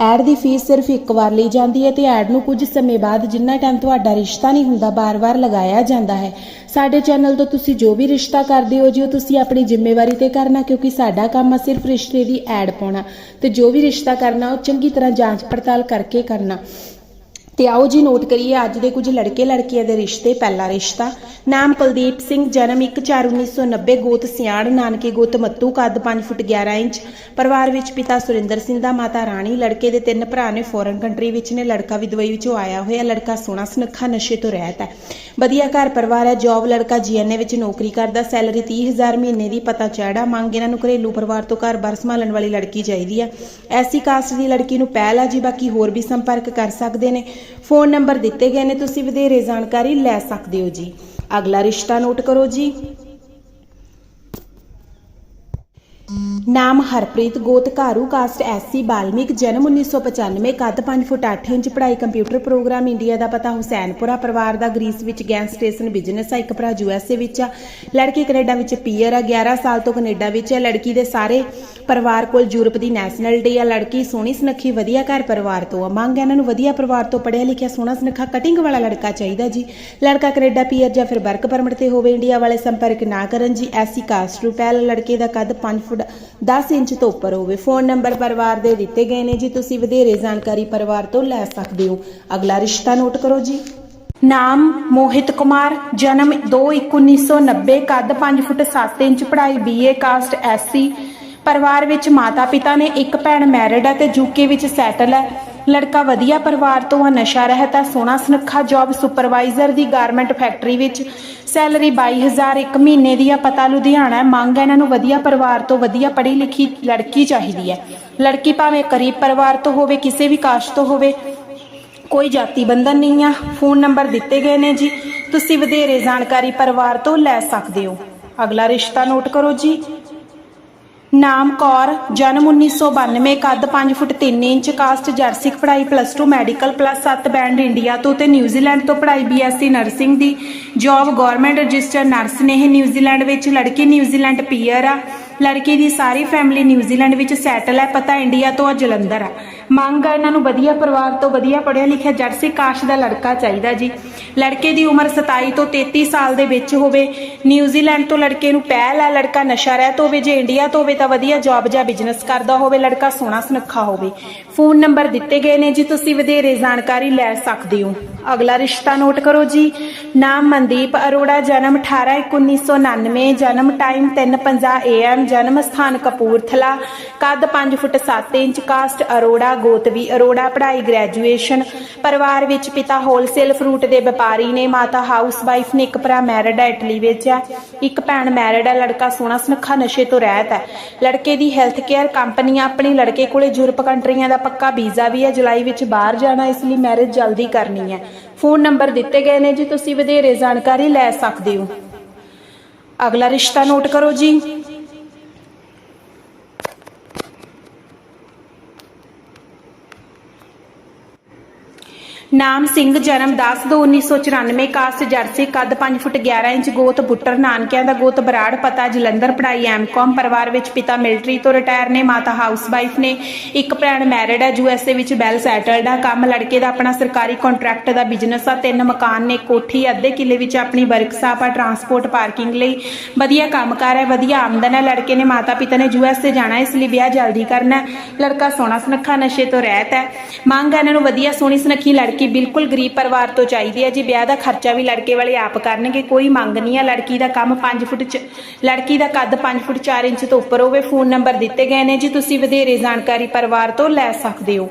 Add ਦੀ fees ਸਿਰਫ ਇੱਕ ਵਾਰ ਲਈ ਜਾਂਦੀ ਹੈ ਤੇ ਐਡ ਨੂੰ ਕੁਝ ਸਮੇਂ ਬਾਅਦ ਜਿੰਨਾ ਟਾਈਮ ਤੁਹਾਡਾ ਰਿਸ਼ਤਾ ਨਹੀਂ ਹੁੰਦਾ, ਬਾਰ-ਬਾਰ ਲਗਾਇਆ ਜਾਂਦਾ ਹੈ। ਸਾਡੇ ਚੈਨਲ ਤੋਂ ਤੁਸੀਂ ਜੋ ਵੀ ਰਿਸ਼ਤਾ ਕਰਦੇ ਹੋ ਜੀ, ਉਹ ਤੁਸੀਂ ਆਪਣੀ ਜ਼ਿੰਮੇਵਾਰੀ ਤੇ ਕਰਨਾ, ਕਿਉਂਕਿ ਸਾਡਾ ਕੰਮ ਆ ਸਿਰਫ ਰਿਸ਼ਤੇ ਦੀ ਐਡ ਪਾਉਣਾ ਤੇ ਜੋ ਵੀ ਰਿਸ਼ਤਾ ਕਰਨਾ, ਉਹ ਚੰਗੀ ਤਰ੍ਹਾਂ ਜਾਂਚ ਪੜਤਾਲ ਕਰਕੇ ਕਰਨਾ। ਤੇ ਆਓ ਜੀ ਨੋਟ ਕਰੀਏ, ਅੱਜ ਦੇ ਕੁਝ ਲੜਕੇ ਲੜਕੀਆਂ ਦੇ ਰਿਸ਼ਤੇ, ਪਹਿਲਾ ਰਿਸ਼ਤਾ। ਨਾਮ ਕੁਲਦੀਪ ਸਿੰਘ, ਜਨਮ 1/4/1990 ਗੋਤ ਸਿਆੜ, ਨਾਨਕੇ ਗੋਤ ਮੱਤੂ, ਕੱਦ 5 ਫੁੱਟ 11 ਇੰਚ। ਪਰਿਵਾਰ ਵਿੱਚ ਪਿਤਾ ਸੁਰਿੰਦਰ ਸਿੰਘ ਦਾ, ਮਾਤਾ ਰਾਣੀ, ਲੜਕੇ ਦੇ ਤਿੰਨ ਭਰਾ ਨੇ ਫੋਰਨ ਕੰਟਰੀ ਵਿੱਚ ਨੇ, ਲੜਕਾ ਵੀ ਦੁਬਈ ਵਿੱਚੋਂ ਆਇਆ ਹੋਇਆ, ਲੜਕਾ ਸੋਹਣਾ ਸੁਨੱਖਾ, ਨਸ਼ੇ ਤੋਂ ਰਹਿਤ ਹੈ। ਵਧੀਆ ਘਰ ਪਰਿਵਾਰ ਹੈ ਜੌਬ ਲੜਕਾ ਜੀਐਨਏ ਵਿੱਚ ਨੌਕਰੀ ਕਰਦਾ ਸੈਲਰੀ 30000 ਮਹੀਨੇ ਦੀ ਪਤਾ ਚੜਾ ਮੰਗ ਇਹਨਾਂ ਨੂੰ ਘਰੇਲੂ ਪਰਿਵਾਰ ਤੋਂ ਘਰ-ਬਾਰ ਸੰਭਾਲਣ ਵਾਲੀ ਲੜਕੀ ਚਾਹੀਦੀ ਹੈ। ਐਸੀ ਕਾਸਟ ਦੀ ਲੜਕੀ ਨੂੰ ਪਹਿਲ ਆ ਜੀ, ਬਾਕੀ ਹੋਰ ਵੀ ਸੰਪਰਕ ਕਰ ਸਕਦੇ ਨੇ। ਫੋਨ ਨੰਬਰ ਦਿੱਤੇ ਗਏ ਨੇ, ਤੁਸੀਂ ਵਧੇਰੇ ਜਾਣਕਾਰੀ ਲੈ ਸਕਦੇ ਹੋ ਜੀ। ਅਗਲਾ ਰਿਸ਼ਤਾ ਨੋਟ ਕਰੋ ਜੀ। ਨਾਮ ਹਰਪ੍ਰੀਤ ਗੋਤ ਘਾਰੂ ਕਾਸਟ ਐਸਸੀ ਬਾਲਮਿਕ, ਜਨਮ 1995 ਕੱਦ 5 ਫੁੱਟ 8 ਇੰਚ ਪੜ੍ਹਾਈ ਕੰਪਿਊਟਰ ਪ੍ਰੋਗਰਾਮ ਇੰਡੀਆ ਦਾ ਪਤਾ ਹੁਸੈਨਪੁਰਾ ਪਰਿਵਾਰ ਦਾ, ਗ੍ਰੀਸ ਵਿੱਚ ਗੈਸ ਸਟੇਸ਼ਨ ਬਿਜ਼ਨਸ ਆ ਇੱਕ ਭਰਾ ਯੂਐਸਏ ਵਿੱਚ ਆ। ਲੜਕੀ ਕੈਨੇਡਾ ਵਿੱਚ ਪੀਅਰ ਆ 11 ਸਾਲ ਤੋਂ ਕੈਨੇਡਾ ਵਿੱਚ ਆ। ਲੜਕੀ ਦੇ ਸਾਰੇ ਪਰਿਵਾਰ ਕੋਲ ਯੂਰਪ ਦੀ ਨੈਸ਼ਨੈਲਿਟੀ ਆ। ਲੜਕੀ ਸੋਹਣੀ ਸੁਨੱਖੀ, ਵਧੀਆ ਘਰ ਪਰਿਵਾਰ ਤੋਂ ਆ। ਮੰਗ ਇਹਨਾਂ ਨੂੰ ਵਧੀਆ ਪਰਿਵਾਰ ਤੋਂ ਪੜ੍ਹਿਆ ਲਿਖਿਆ, ਸੋਹਣਾ ਸੁਨੱਖਾ ਕਟਿੰਗ ਵਾਲਾ ਲੜਕਾ ਚਾਹੀਦਾ ਜੀ। ਲੜਕਾ ਕੈਨੇਡਾ ਪੀਅਰ ਜਾਂ ਫਿਰ ਵਰਕ ਪਰਮਿਟ ਤੇ ਹੋਵੇ, ਇੰਡੀਆ ਵਾਲੇ ਸੰਪਰਕ ਨਾ ਕਰਨ ਜੀ। ਐਸੀ ਕਾਸਟ ਨੂੰ ਲੜਕੇ ਦਾ ਕੱਦ 5 ਫੁੱਟ 10 ਇੰਚ ਤੋਂ ਉੱਪਰ ਹੋਵੇ। ਫੋਨ ਨੰਬਰ ਪਰਿਵਾਰ ਦੇ ਦਿੱਤੇ ਗਏ ਨੇ ਜੀ। ਤੁਸੀਂ ਵਧੇਰੇ ਜਾਣਕਾਰੀ ਪਰਿਵਾਰ ਤੋਂ ਲੈ ਸਕਦੇ ਹੋ। ਅਗਲਾ ਰਿਸ਼ਤਾ ਨੋਟ ਕਰੋ ਜੀ। ਨਾਮ ਮੋਹਿਤ ਕੁਮਾਰ, ਜਨਮ 2/1990 ਕੱਦ 5 ਫੁੱਟ 7 ਇੰਚ, ਪੜ੍ਹਾਈ ਬੀਏ ਕਾਸਟ ਐਸਸੀ ਪਰਿਵਾਰ ਵਿੱਚ ਮਾਤਾ ਪਿਤਾ ਨੇ ਇੱਕ ਭੈਣ ਮੈਰਿਡ ਹੈ ਤੇ ਯੂਕੇ ਵਿੱਚ ਸੈਟਲ ਹੈ। ਲੜਕਾ ਵਧੀਆ ਪਰਿਵਾਰ ਤੋਂ ਆ, ਨਸ਼ਾ ਰਹਿਤਾ ਹੈ ਸੋਹਣਾ ਸੁਨੱਖਾ ਜੌਬ ਸੁਪਰਵਾਈਜ਼ਰ ਦੀ ਗਾਰਮੈਂਟ ਫੈਕਟਰੀ ਵਿੱਚ ਸੈਲਰੀ 22000 ਇੱਕ ਮਹੀਨੇ ਦੀ ਆ, ਪਤਾ ਲੁਧਿਆਣਾ ਮੰਗ ਹੈ ਇਹਨਾਂ ਨੂੰ ਵਧੀਆ ਪਰਿਵਾਰ ਤੋਂ, ਵਧੀਆ ਪੜ੍ਹੀ ਲਿਖੀ ਲੜਕੀ ਚਾਹੀਦੀ ਹੈ। ਲੜਕੀ ਭਾਵੇਂ ਗਰੀਬ ਪਰਿਵਾਰ ਤੋਂ ਹੋਵੇ, ਕਿਸੇ ਵੀ ਕਾਸ਼ ਤੋਂ ਹੋਵੇ, ਕੋਈ ਜਾਤੀ ਬੰਧਨ ਨਹੀਂ ਆ। ਫੋਨ ਨੰਬਰ ਦਿੱਤੇ ਗਏ ਨੇ ਜੀ। ਤੁਸੀਂ ਵਧੇਰੇ ਜਾਣਕਾਰੀ ਪਰਿਵਾਰ ਤੋਂ ਲੈ ਸਕਦੇ ਹੋ। ਅਗਲਾ ਰਿਸ਼ਤਾ ਨੋਟ ਕਰੋ ਜੀ। ਨਾਮ ਕੌਰ, ਜਨਮ 1992 ਕੱਦ 5 ਫੁੱਟ 3 ਇੰਚ, ਕਾਸਟ ਜਰਸਿਕ ਪੜ੍ਹਾਈ plus 2 medical plus 7 band India ਤੋਂ ਤੇ ਨਿਊਜ਼ੀਲੈਂਡ ਤੋਂ ਪੜ੍ਹਾਈ ਬੀਐਸਸੀ ਨਰਸਿੰਗ ਦੀ ਜੌਬ ਗਵਰਨਮੈਂਟ ਰਜਿਸਟਰ ਨਰਸ ਨੇ ਇਹ ਨਿਊਜ਼ੀਲੈਂਡ ਵਿੱਚ। ਲੜਕੀ ਨਿਊਜ਼ੀਲੈਂਡ ਪੀਅਰ ਆ। ਲੜਕੀ ਦੀ ਸਾਰੀ ਫੈਮਿਲੀ ਨਿਊਜ਼ੀਲੈਂਡ ਵਿੱਚ ਸੈਟਲ ਹੈ ਪਤਾ ਇੰਡੀਆ ਤੋਂ ਆ, ਜਲੰਧਰ ਆ। ਮੰਗ ਆ ਇਹਨਾਂ ਨੂੰ ਵਧੀਆ ਪਰਿਵਾਰ ਤੋਂ ਵਧੀਆ ਪੜ੍ਹਿਆ ਲਿਖਿਆ ਜਰਸੀ ਕਾਸ਼ ਦਾ ਲੜਕਾ ਚਾਹੀਦਾ ਜੀ। ਲੜਕੇ ਦੀ ਉਮਰ 27 ਤੋਂ 33 ਸਾਲ ਦੇ ਵਿੱਚ ਹੋਵੇ, ਨਿਊਜ਼ੀਲੈਂਡ ਤੋਂ ਲੜਕੇ ਨੂੰ ਪਹਿਲ ਹੈ ਲੜਕਾ ਨਸ਼ਾ ਰਹਿਤ ਹੋਵੇ ਜੇ ਇੰਡੀਆ ਤੋਂ ਹੋਵੇ ਤਾਂ ਵਧੀਆ ਜੌਬ ਜਾਂ ਬਿਜ਼ਨਸ ਕਰਦਾ ਹੋਵੇ, ਲੜਕਾ ਸੋਹਣਾ ਸੁਨੱਖਾ ਹੋਵੇ। ਫੋਨ ਨੰਬਰ ਦਿੱਤੇ ਗਏ ਨੇ ਜੀ, ਤੁਸੀਂ ਵਧੇਰੇ ਜਾਣਕਾਰੀ ਲੈ ਸਕਦੇ ਹੋ। ਅਗਲਾ ਰਿਸ਼ਤਾ ਨੋਟ ਕਰੋ ਜੀ। ਨਾਮ ਮਨਦੀਪ ਅਰੋੜਾ, ਜਨਮ 18/1999 ਜਨਮ ਟਾਈਮ 3:50 AM ਜਨਮ ਸਥਾਨ ਕਪੂਰਥਲਾ, ਕੱਦ 5 ਫੁੱਟ 7 ਇੰਚ, ਕਾਸਟ ਅਰੋੜਾ ਗੋਤਵੀ ਅਰੋੜਾ ਪੜ੍ਹਾਈ ਗ੍ਰੈਜੂਏਸ਼ਨ ਪਰਿਵਾਰ ਵਿੱਚ ਪਿਤਾ ਹੋਲਸੇਲ ਫਰੂਟ ਦੇ ਵਪਾਰੀ ਨੇ, ਮਾਤਾ ਹਾਊਸ ਵਾਈਫ ਨੇ, ਇੱਕ ਭਰਾ ਮੈਰਿਡ ਹੈ ਇਟਲੀ ਵਿੱਚ ਹੈ ਇੱਕ ਭੈਣ ਮੈਰਿਡ ਹੈ ਲੜਕਾ ਸੋਹਣਾ ਸੁਨੱਖਾ ਨਸ਼ੇ ਤੋਂ ਰਹਿਤ ਹੈ ਲੜਕੇ ਦੀ ਹੈਲਥ ਕੇਅਰ ਕੰਪਨੀਆਂ ਆਪਣੀ ਲੜਕੇ ਕੋਲੇ ਯੂਰਪ ਕੰਟਰੀਆਂ ਦਾ ਪੱਕਾ ਵੀਜ਼ਾ ਵੀ ਹੈ ਜੁਲਾਈ ਵਿੱਚ ਬਾਹਰ ਜਾਣਾ, ਇਸ ਲਈ ਮੈਰਿਜ ਜਲਦੀ ਕਰਨੀ ਹੈ ਫੋਨ ਨੰਬਰ ਦਿੱਤੇ ਗਏ ਨੇ ਜੀ, ਤੁਸੀਂ ਵਧੇਰੇ ਜਾਣਕਾਰੀ ਲੈ ਸਕਦੇ ਹੋ। ਅਗਲਾ ਰਿਸ਼ਤਾ ਨੋਟ ਕਰੋ ਜੀ। ਨਾਮ ਸਿੰਘ, ਜਨਮ 10/2/1994 ਕਾਸਟ ਜਰਸੀ, ਕੱਦ 5 ਫੁੱਟ 11 ਇੰਚ, ਗੋਤ ਬੁੱਟਰ ਨਾਨਕਿਆਂ ਦਾ ਗੋਤ ਬਰਾੜ, ਪਤਾ ਜਲੰਧਰ, ਪੜ੍ਹਾਈ ਐਮਕਾਮ, ਪਰਿਵਾਰ ਵਿੱਚ ਪਿਤਾ ਮਿਲਟਰੀ ਤੋਂ ਰਿਟਾਇਰ ਨੇ, ਮਾਤਾ ਹਾਊਸਵਾਈਫ ਨੇ, ਇੱਕ ਭੈਣ ਮੈਰਿਡ ਹੈ ਯੂਐਸਏ ਵਿੱਚ ਵੈਲ ਸੈਟਲਡ ਆ, ਕੰਮ ਲੜਕੇ ਦਾ ਆਪਣਾ ਸਰਕਾਰੀ ਕੰਟਰੈਕਟ ਦਾ ਬਿਜ਼ਨਸ ਆ, ਤਿੰਨ ਮਕਾਨ ਨੇ, ਕੋਠੀ, ਅੱਧੇ ਕਿੱਲੇ ਵਿੱਚ ਆਪਣੀ ਵਰਕਸ਼ਾਪ ਆ, ਟਰਾਂਸਪੋਰਟ, ਪਾਰਕਿੰਗ ਲਈ, ਵਧੀਆ ਕੰਮਕਾਰ ਹੈ, ਵਧੀਆ ਆਮਦਨ ਹੈ, ਲੜਕੇ ਨੇ ਮਾਤਾ ਪਿਤਾ ਨੇ ਯੂਐਸਏ ਜਾਣਾ ਇਸ ਲਈ ਵਿਆਹ ਜਲਦੀ ਕਰਨਾ ਲੜਕਾ ਸੋਹਣਾ ਸੁਨੱਖਾ ਨਸ਼ੇ ਤੋਂ ਰਹਿਤ ਹੈ, ਮੰਗ ਹੈ ਇਹਨਾਂ ਨੂੰ ਵਧੀਆ ਸੋਹਣੀ ਸੁਨੱਖੀ ਲੜਕੀ ਬਿਲਕੁਲ ਗਰੀਬ ਪਰਿਵਾਰ ਤੋਂ ਚਾਹੀਦੀ ਹੈ। ਜੀ ਵਿਆਹ ਦਾ ਖਰਚਾ ਵੀ ਲੜਕੇ ਵਾਲੇ ਆਪ ਕਰਨਗੇ, ਕੋਈ ਮੰਗ ਨਹੀਂ ਹੈ ਲੜਕੀ ਦਾ ਕੰਮ 5 ਫੁੱਟ ਚ ਲੜਕੀ ਦਾ ਕੱਦ 5 ਫੁੱਟ 4 ਇੰਚ ਤੋਂ ਉੱਪਰ ਹੋਵੇ, ਫੋਨ ਨੰਬਰ ਦਿੱਤੇ ਗਏ ਨੇ। ਜੀ ਤੁਸੀਂ ਵਧੇਰੇ ਜਾਣਕਾਰੀ ਪਰਿਵਾਰ ਤੋਂ ਲੈ ਸਕਦੇ ਹੋ।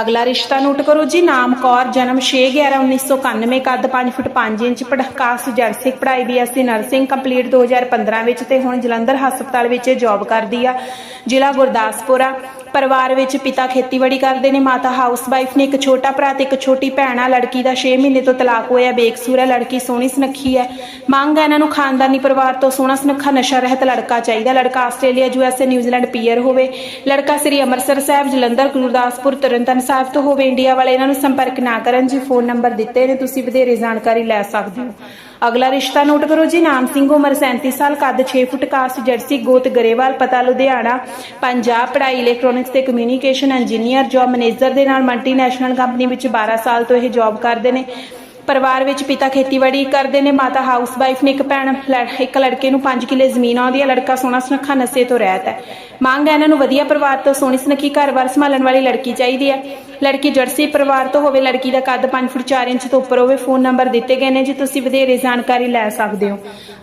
ਅਗਲਾ ਰਿਸ਼ਤਾ ਨੋਟ ਕਰੋ ਜੀ। ਨਾਮ ਕੌਰ, ਜਨਮ 6/11/1991 ਕੱਦ 5 ਫੁੱਟ 5 ਇੰਚ ਪੜਕਾਸ ਜਰਸਿਕ ਪੜ੍ਹਾਈ ਬੀਐਸਸੀ ਨਰਸਿੰਗ, ਕੰਪਲੀਟ 2015 ਵਿੱਚ ਤੇ ਹੁਣ ਜਲੰਧਰ ਹਸਪਤਾਲ ਵਿੱਚ ਜੌਬ ਕਰਦੀ ਆ। ਜ਼ਿਲ੍ਹਾ ਗੁਰਦਾਸਪੁਰ ਆ। ਪਰਿਵਾਰ ਵਿੱਚ ਪਿਤਾ ਖੇਤੀਬਾੜੀ ਕਰਦੇ ਨੇ, ਮਾਤਾ ਹਾਊਸ ਵਾਈਫ ਨੇ ਇੱਕ ਛੋਟਾ ਭਰਾ ਤੇ ਇੱਕ ਛੋਟੀ ਭੈਣ ਆ। ਲੜਕੀ ਦਾ 6 ਮਹੀਨੇ ਤੋਂ ਤਲਾਕ ਹੋਇਆ, ਬੇਕਸੂਰ ਹੈ, ਲੜਕੀ ਸੋਹਣੀ ਸੁਨੱਖੀ ਹੈ। ਮੰਗ ਹੈ ਇਹਨਾਂ ਨੂੰ ਖਾਨਦਾਨੀ ਪਰਿਵਾਰ ਤੋਂ ਸੋਹਣਾ ਸੁਨੱਖਾ ਨਸ਼ਾ ਰਹਿਤ ਲੜਕਾ ਚਾਹੀਦਾ। ਲੜਕਾ ਆਸਟ੍ਰੇਲੀਆ ਯੂਐਸਏ ਨਿਊਜ਼ੀਲੈਂਡ ਪੀਅਰ ਹੋਵੇ। ਲੜਕਾ ਸ੍ਰੀ ਅੰਮ੍ਰਿਤਸਰ ਸਾਹਿਬ, ਜਲੰਧਰ, ਗੁਰਦਾਸਪੁਰ, ਤਰਨਤਾਰਨ ਸਾਹਿਬ ਤੋਂ ਹੋਵੇ। ਇੰਡੀਆ ਵਾਲੇ ਇਹਨਾਂ ਨੂੰ ਸੰਪਰਕ ਨਾ ਕਰਨ ਜੀ, ਫੋਨ ਨੰਬਰ ਦਿੱਤੇ ਨੇ, ਤੁਸੀਂ ਵਧੇਰੇ ਜਾਣਕਾਰੀ ਲੈ ਸਕਦੇ ਹੋ। ਅਗਲਾ ਰਿਸ਼ਤਾ ਨੋਟ ਕਰੋ ਜੀ, ਨਾਮ ਸਿੰਘ, ਉਮਰ 37 ਸਾਲ, ਕੱਦ 6 ਫੁੱਟ ਕਾਸਟ ਜਰਸੀ, ਗੋਤ, ਗਰੇਵਾਲ, ਪਤਾ ਲੁਧਿਆਣਾ, ਪੰਜਾਬ, ਪੜ੍ਹਾਈ ਇਲੈਕਟ੍ਰੋਨਿਕਸ ਤੇ ਕਮਿਊਨੀਕੇਸ਼ਨ ਇੰਜੀਨੀਅਰ ਜੌਬ ਮੈਨੇਜਰ ਦੇ ਨਾਲ ਮਲਟੀਨੈਸ਼ਨਲ ਕੰਪਨੀ ਵਿੱਚ 12 ਸਾਲ ਤੋਂ ਇਹ ਜੌਬ ਕਰਦੇ ਨੇ। ਪਰਿਵਾਰ ਵਿੱਚ ਪਿਤਾ ਖੇਤੀਬਾੜੀ ਕਰਦੇ ਨੇ, ਮਾਤਾ ਹਾਊਸ ਵਾਈਫ ਨੇ ਇੱਕ ਭੈਣ, ਲੜ- ਇੱਕ ਲੜਕੇ ਨੂੰ 5 ਕਿੱਲੇ ਜ਼ਮੀਨ ਆਉਂਦੀ ਹੈ, ਲੜਕਾ ਸੋਹਣਾ ਸੁਨੱਖਾ ਨਸ਼ੇ ਤੋਂ ਰਹਿਤ ਹੈ। ਮੰਗ ਹੈ ਇਹਨਾਂ ਨੂੰ ਵਧੀਆ ਪਰਿਵਾਰ ਤੋਂ, ਸੋਹਣੀ ਸੁਨੱਖੀ ਘਰ-ਬਾਰ ਸੰਭਾਲਣ ਵਾਲੀ ਲੜਕੀ ਚਾਹੀਦੀ ਹੈ। ਲੜਕੀ ਜਰਸੀ ਪਰਿਵਾਰ ਤੋਂ ਹੋਵੇ, ਲੜਕੀ ਦਾ ਕੱਦ 5 ਫੁੱਟ 4 ਇੰਚ ਤੋਂ ਉੱਪਰ ਹੋਵੇ ਫੋਨ ਨੰਬਰ ਦਿੱਤੇ ਗਏ ਨੇ ਜੀ, ਤੁਸੀਂ ਵਧੇਰੇ ਜਾਣਕਾਰੀ ਲੈ ਸਕਦੇ ਹੋ।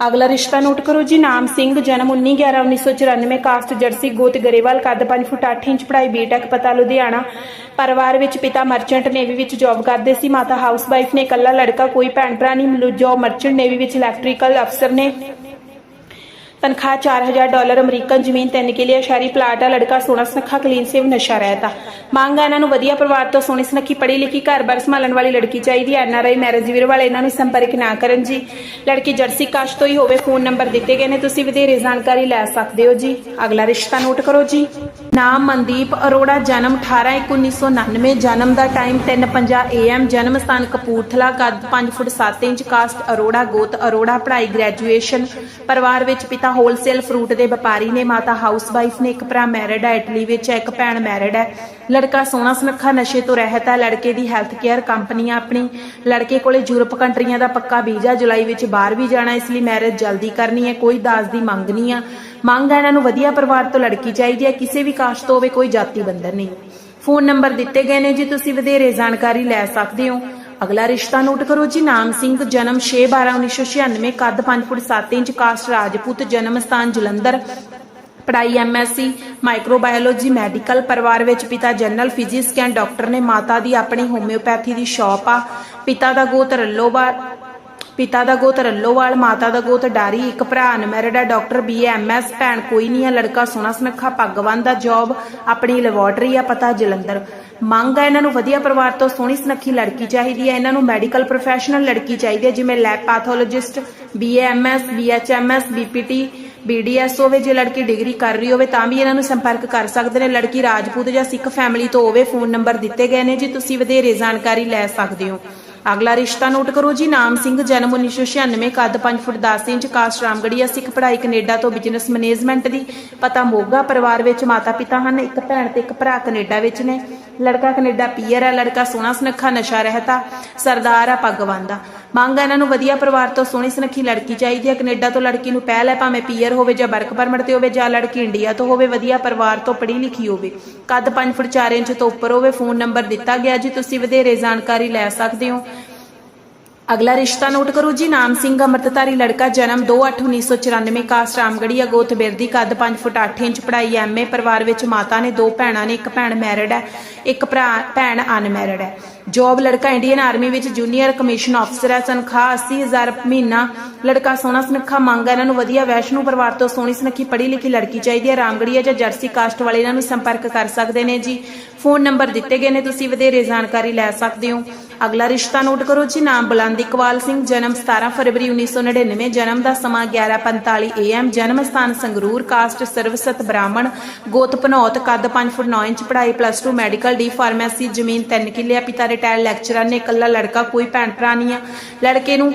ਅਗਲਾ ਰਿਸ਼ਤਾ ਨੋਟ ਕਰੋ ਜੀ, ਨਾਮ ਸਿੰਘ, ਜਨਮ 19/11/1994 ਕਾਸਟ ਜਰਸੀ ਗੋਤ ਗਰੇਵਾਲ, ਕੱਦ 5 ਫੁੱਟ 8 ਇੰਚ, ਪੜ੍ਹਾਈ ਬੀਟੈਕ ਪਤਾ ਲੁਧਿਆਣਾ। ਪਰਿਵਾਰ ਵਿੱਚ ਪਿਤਾ ਮਰਚੈਂਟ ਨੇਵੀ ਵਿੱਚ ਜੌਬ ਕਰਦੇ ਸੀ, ਮਾਤਾ ਹਾਊਸਵਾਈਫ਼ ਨੇ ਇਕੱਲਾ ਲੜਕਾ, ਕੋਈ ਭੈਣ ਭਰਾ ਨਹੀਂ, ਜੋ ਮਰਚੈਂਟ ਨੇਵੀ ਵਿੱਚ ਇਲੈਕਟ੍ਰੀਕਲ ਅਫਸਰ ਨੇ। ਤਨਖਾਹ 4000 ਡਾਲਰ ਅਮਰੀਕਨ ਜ਼ਮੀਨ, ਤਿੰਨ ਕਿਲੇ ਸ਼ਹਿਰੀ ਪਲਾਟ, ਆ ਲੜਕਾ ਸੋਹਣਾ ਸੁਨੱਖਾ, ਕਲੀਨ ਸੇਵ, ਨਸ਼ਾ ਰਹਿਤਾ। ਮੰਗ ਆ ਇਹਨਾਂ ਨੂੰ ਵਧੀਆ ਪਰਿਵਾਰ ਤੋਂ ਸੋਹਣੀ ਸੁਨੱਖੀ ਪੜ੍ਹੀ ਲਿਖੀ ਘਰ-ਬਾਰ ਸੰਭਾਲਣ ਵਾਲੀ ਲੜਕੀ ਚਾਹੀਦੀ ਐ ਐਨਆਰਆਈ ਮੈਰਿਜ ਵੀਰ ਵਾਲੇ ਇਹਨਾਂ ਨੂੰ ਸੰਪਰਕ ਨਾ ਕਰਨ ਜੀ। ਲੜਕੀ ਜਰਸੀ ਕਾਸ਼ ਤੋਂ ਹੀ ਹੋਵੇ ਫੋਨ ਨੰਬਰ ਦਿੱਤੇ ਗਏ ਨੇ। ਤੁਸੀਂ ਵਧੇਰੇ ਜਾਣਕਾਰੀ ਲੈ ਸਕਦੇ ਹੋ ਜੀ। ਅਗਲਾ ਰਿਸ਼ਤਾ ਨੋਟ ਕਰੋ ਜੀ। ਨਾਮ ਮਨਦੀਪ ਅਰੋੜਾ, ਜਨਮ 18/1999 ਜਨਮ ਦਾ ਟਾਈਮ 3:50 AM ਜਨਮ ਸਥਾਨ ਕਪੂਰਥਲਾ, ਕੱਦ 5 ਫੁੱਟ 7 ਇੰਚ, ਕਾਸਟ ਅਰੋੜਾ, ਗੋਤ ਅਰੋੜਾ, ਪੜ੍ਹਾਈ ਗ੍ਰੈਜੂਏਸ਼ਨ। ਪਰਿਵਾਰ ਵਿੱਚ ਪਿਤਾ ਹੋਲਸੇਲ ਫਰੂਟ ਦੇ ਵਪਾਰੀ ਨੇ ਮਾਤਾ ਹਾਊਸ ਨੇ ਇੱਕ ਭਰਾ ਮੈਰਿਡ ਹੈ, ਇਟਲੀ ਵਿੱਚ ਇੱਕ ਭੈਣ ਮੈਰਿਡ ਹੈ। ਲੜਕਾ ਸੋਹਣਾ ਸੁਨੱਖਾ, ਨਸ਼ੇ ਤੋਂ ਰਹਿਤ ਹੈ, ਲੜਕੇ ਦੀ ਹੈਲਥ ਕੇਅਰ ਕੰਪਨੀ ਆਪਣੀ। ਲੜਕੇ ਕੋਲੇ ਯੂਰਪ ਕੰਟਰੀਆਂ ਦਾ ਪੱਕਾ ਵੀਜ਼ਾ, ਜੁਲਾਈ ਵਿੱਚ ਬਾਹਰ ਵੀ ਜਾਣਾ, ਇਸ ਲਈ ਮੈਰਿਜ ਜਲਦੀ ਕਰਨੀ ਹੈ, ਕੋਈ ਦਾਜ ਦੀ ਮੰਗ ਨਹੀਂ ਆ। ਮੰਗ ਇਹਨਾਂ ਨੂੰ ਵਧੀਆ ਪਰਿਵਾਰ ਤੋਂ ਲੜਕੀ ਚਾਹੀਦੀ ਹੈ, ਕਿਸੇ ਵੀ ਕਾਸਟ ਤੋਂ ਹੋਵੇ ਕੋਈ ਜਾਤੀ ਬੰਧਨ ਨਹੀਂ। ਫੋਨ ਨੰਬਰ ਦਿੱਤੇ ਗਏ ਨੇ ਜੀ, ਤੁਸੀਂ ਵਧੇਰੇ ਜਾਣਕਾਰੀ ਲੈ ਸਕਦੇ ਹੋ। ਅਗਲਾ ਰਿਸ਼ਤਾ ਨੋਟ ਕਰੋ ਜੀ, ਨਾਮ ਸਿੰਘ, ਜਨਮ 6/12/1996 ਕੱਦ 5 ਫੁੱਟ 7 ਇੰਚ, ਕਾਸਟ ਰਾਜਪੂਤ, ਜਨਮ ਸਥਾਨ ਜਲੰਧਰ। ਪੜ੍ਹਾਈ ਐਮਐਸਸੀ ਮਾਈਕਰੋਬਾਇਓਲੋਜੀ ਮੈਡੀਕਲ ਪਰਿਵਾਰ ਵਿੱਚ ਪਿਤਾ ਜਨਰਲ ਫਿਜ਼ਿਸਟ ਡਾਕਟਰ ਨੇ ਮਾਤਾ ਦੀ ਆਪਣੀ ਹੋਮਿਓਪੈਥੀ ਦੀ ਸ਼ਾਪ ਆ। ਪਿਤਾ ਦਾ ਗੋਤ ਰੱਲੋਵਾਲ ਪਿਤਾ ਦਾ ਗੋਤ ਰੱਲੋਵਾਲ, ਮਾਤਾ ਦਾ ਗੋਤ ਡਾਰੀ, ਇੱਕ ਭਰਾ ਅਨਮੈਰਿਡ ਹੈ ਡਾਕਟਰ ਬੀਐਮਐਸ ਭੈਣ ਕੋਈ ਨਹੀਂ ਹੈ ਲੜਕਾ ਸੋਹਣਾ ਸੁਨੱਖਾ ਪੱਗਵੰਦ ਦਾ ਜੌਬ ਆਪਣੀ ਲੈਬੋਰਟਰੀ ਆ, ਪਤਾ ਜਲੰਧਰ। ਮੰਗ ਹੈ ਇਹਨਾਂ ਨੂੰ ਵਧੀਆ ਪਰਿਵਾਰ ਤੋਂ, ਸੋਹਣੀ ਸੁਨੱਖੀ ਲੜਕੀ ਚਾਹੀਦੀ ਹੈ ਇਹਨਾਂ ਨੂੰ ਮੈਡੀਕਲ ਪ੍ਰੋਫੈਸ਼ਨਲ ਲੜਕੀ ਚਾਹੀਦੀ ਹੈ ਜਿਵੇਂ lab pathologist BMS BHMS BPT BDS ਹੋਵੇ ਜੇ ਲੜਕੀ ਡਿਗਰੀ ਕਰ ਰਹੀ ਹੋਵੇ, ਤਾਂ ਵੀ ਇਹਨਾਂ ਨੂੰ ਸੰਪਰਕ ਕਰ ਸਕਦੇ ਨੇ। ਲੜਕੀ ਰਾਜਪੂਤ ਜਾਂ ਸਿੱਖ ਫੈਮਿਲੀ ਤੋਂ ਹੋਵੇ ਫੋਨ ਨੰਬਰ ਦਿੱਤੇ ਗਏ ਨੇ। ਜੀ, ਤੁਸੀਂ ਵਧੇਰੇ ਜਾਣਕਾਰੀ ਲੈ ਸਕਦੇ ਹੋ। ਅਗਲਾ ਰਿਸ਼ਤਾ ਨੋਟ ਕਰੋ ਜੀ, ਨਾਮ ਸਿੰਘ, ਜਨਮ 1996 ਕੱਦ 5 foot 10 inch caste Ramgarhia Sikh ਪੜ੍ਹਾਈ ਕੈਨੇਡਾ ਤੋਂ ਬਿਜ਼ਨਸ ਮੈਨੇਜਮੈਂਟ ਦੀ। ਪਤਾ ਮੋਗਾ ਪਰਿਵਾਰ ਵਿੱਚ ਮਾਤਾ ਪਿਤਾ ਹਨ, ਇੱਕ ਭੈਣ ਤੇ ਇੱਕ ਭਰਾ ਕੈਨੇਡਾ ਵਿੱਚ ਨੇ। ਲੜਕਾ ਕੈਨੇਡਾ ਪੀਅਰ ਹੈ ਲੜਕਾ ਸੋਹਣਾ ਸੁਨੱਖਾ ਨਸ਼ਾ ਰਹਿਤਾ, ਸਰਦਾਰ ਆ ਪੱਗਵੰਦਾ ਮੰਗ ਇਹਨਾਂ ਨੂੰ ਵਧੀਆ ਪਰਿਵਾਰ ਤੋਂ ਸੋਹਣੀ ਸੁਨੱਖੀ ਲੜਕੀ ਚਾਹੀਦੀ ਹੈ ਕੈਨੇਡਾ ਤੋਂ ਲੜਕੀ ਨੂੰ ਪਹਿਲ ਹੈ ਭਾਵੇਂ ਪੀਅਰ ਹੋਵੇ ਜਾਂ ਵਰਕ ਪਰਮਿਟ ਤੇ ਹੋਵੇ ਜਾਂ ਲੜਕੀ ਇੰਡੀਆ ਤੋਂ ਹੋਵੇ, ਵਧੀਆ ਪਰਿਵਾਰ ਤੋਂ ਪੜ੍ਹੀ ਲਿਖੀ ਹੋਵੇ। ਕੱਦ 5 ਫੁੱਟ 4 ਇੰਚ ਤੋਂ ਉੱਪਰ ਹੋਵੇ, ਫੋਨ ਨੰਬਰ ਦਿੱਤਾ ਗਿਆ ਜੀ, ਤੁਸੀਂ ਵਧੇਰੇ ਜਾਣਕਾਰੀ ਲੈ ਸਕਦੇ ਹੋ। ਅਗਲਾ ਰਿਸ਼ਤਾ ਨੋਟ ਕਰੋ ਜੀ, ਨਾਮ ਸਿੰਘ ਅੰਮ੍ਰਿਤਧਾਰੀ, ਲੜਕਾ, ਜਨਮ 2/8/1994 ਕਾਸਟ ਰਾਮਗੜੀਆ ਗੋਤ ਬਿਰਦੀ, ਕੱਦ 5 ਫੁੱਟ 8 ਇੰਚ, ਪੜ੍ਹਾਈ ਐਮਏ ਪਰਿਵਾਰ ਵਿੱਚ ਮਾਤਾ ਨੇ ਦੋ ਭੈਣਾਂ ਨੇ, ਇੱਕ ਭੈਣ ਮੈਰਿਡ ਹੈ, ਇੱਕ ਭਰਾ, ਭੈਣ ਅਨਮੈਰਿਡ ਹੈ। ਜੌਬ ਲੜਕਾ ਇੰਡੀਅਨ ਆਰਮੀ ਵਿੱਚ ਜੂਨੀਅਰ ਕਮਿਸ਼ਨ ਅਫਸਰ ਹੈ, ਤਨਖਾਹ 80000 ਮਹੀਨਾ, ਲੜਕਾ ਸੋਹਣਾ ਸੁਨੱਖਾ, ਮੰਗ ਹੈ ਇਹਨਾਂ ਨੂੰ ਵਧੀਆ ਵੈਸ਼ਨੂ ਪਰਿਵਾਰ ਤੋਂ ਸੋਹਣੀ ਸੁਨੱਖੀ ਪੜ੍ਹੀ ਲਿਖੀ ਲੜਕੀ ਚਾਹੀਦੀ ਹੈ ਰਾਮਗੜੀਆ ਜਾਂ ਜਰਸੀ ਕਾਸਟ ਵਾਲੇ ਇਹਨਾਂ ਨੂੰ ਸੰਪਰਕ ਕਰ ਸਕਦੇ ਨੇ ਜੀ। ਫੋਨ ਨੰਬਰ ਦਿੱਤੇ ਗਏ ਨੇ, ਤੁਸੀਂ ਵਧੇਰੇ ਜਾਣਕਾਰੀ ਲੈ ਸਕਦੇ ਹੋ। ਅਗਲਾ ਰਿਸ਼ਤਾ ਨੋਟ ਕਰੋ ਜੀ, ਨਾਮ ਬੁਲੰਦ ਇਕਬਾਲ ਸਿੰਘ, ਜਨਮ 17 ਫਰਵਰੀ 1999 ਜਨਮ ਦਾ ਸਮਾਂ 11:45 AM ਜਨਮ ਸਥਾਨ ਸੰਗਰੂਰ, ਕਾਸਟ ਸਰਵਸਤ ਬ੍ਰਾਹਮਣ, ਗੋਤ ਭਨੌਤ, ਕੱਦ 5 ਫੁੱਟ 9 ਇੰਚ, ਪੜ੍ਹਾਈ ਪਲੱਸ 2 ਮੈਡੀਕਲ ਡੀ ਫਾਰਮੇਸੀ ਜ਼ਮੀਨ 3 ਕਿੱਲੇ ਪਿਤਾ ਰਿਟਾਇਰ ਲੈਕਚਰਰ ਨੇ, ਇਕੱਲਾ ਲੜਕਾ, ਕੋਈ ਭੈਣ ਭਰਾ ਨਹੀਂ ਆ। ਲੜਕੇ ਨੂੰ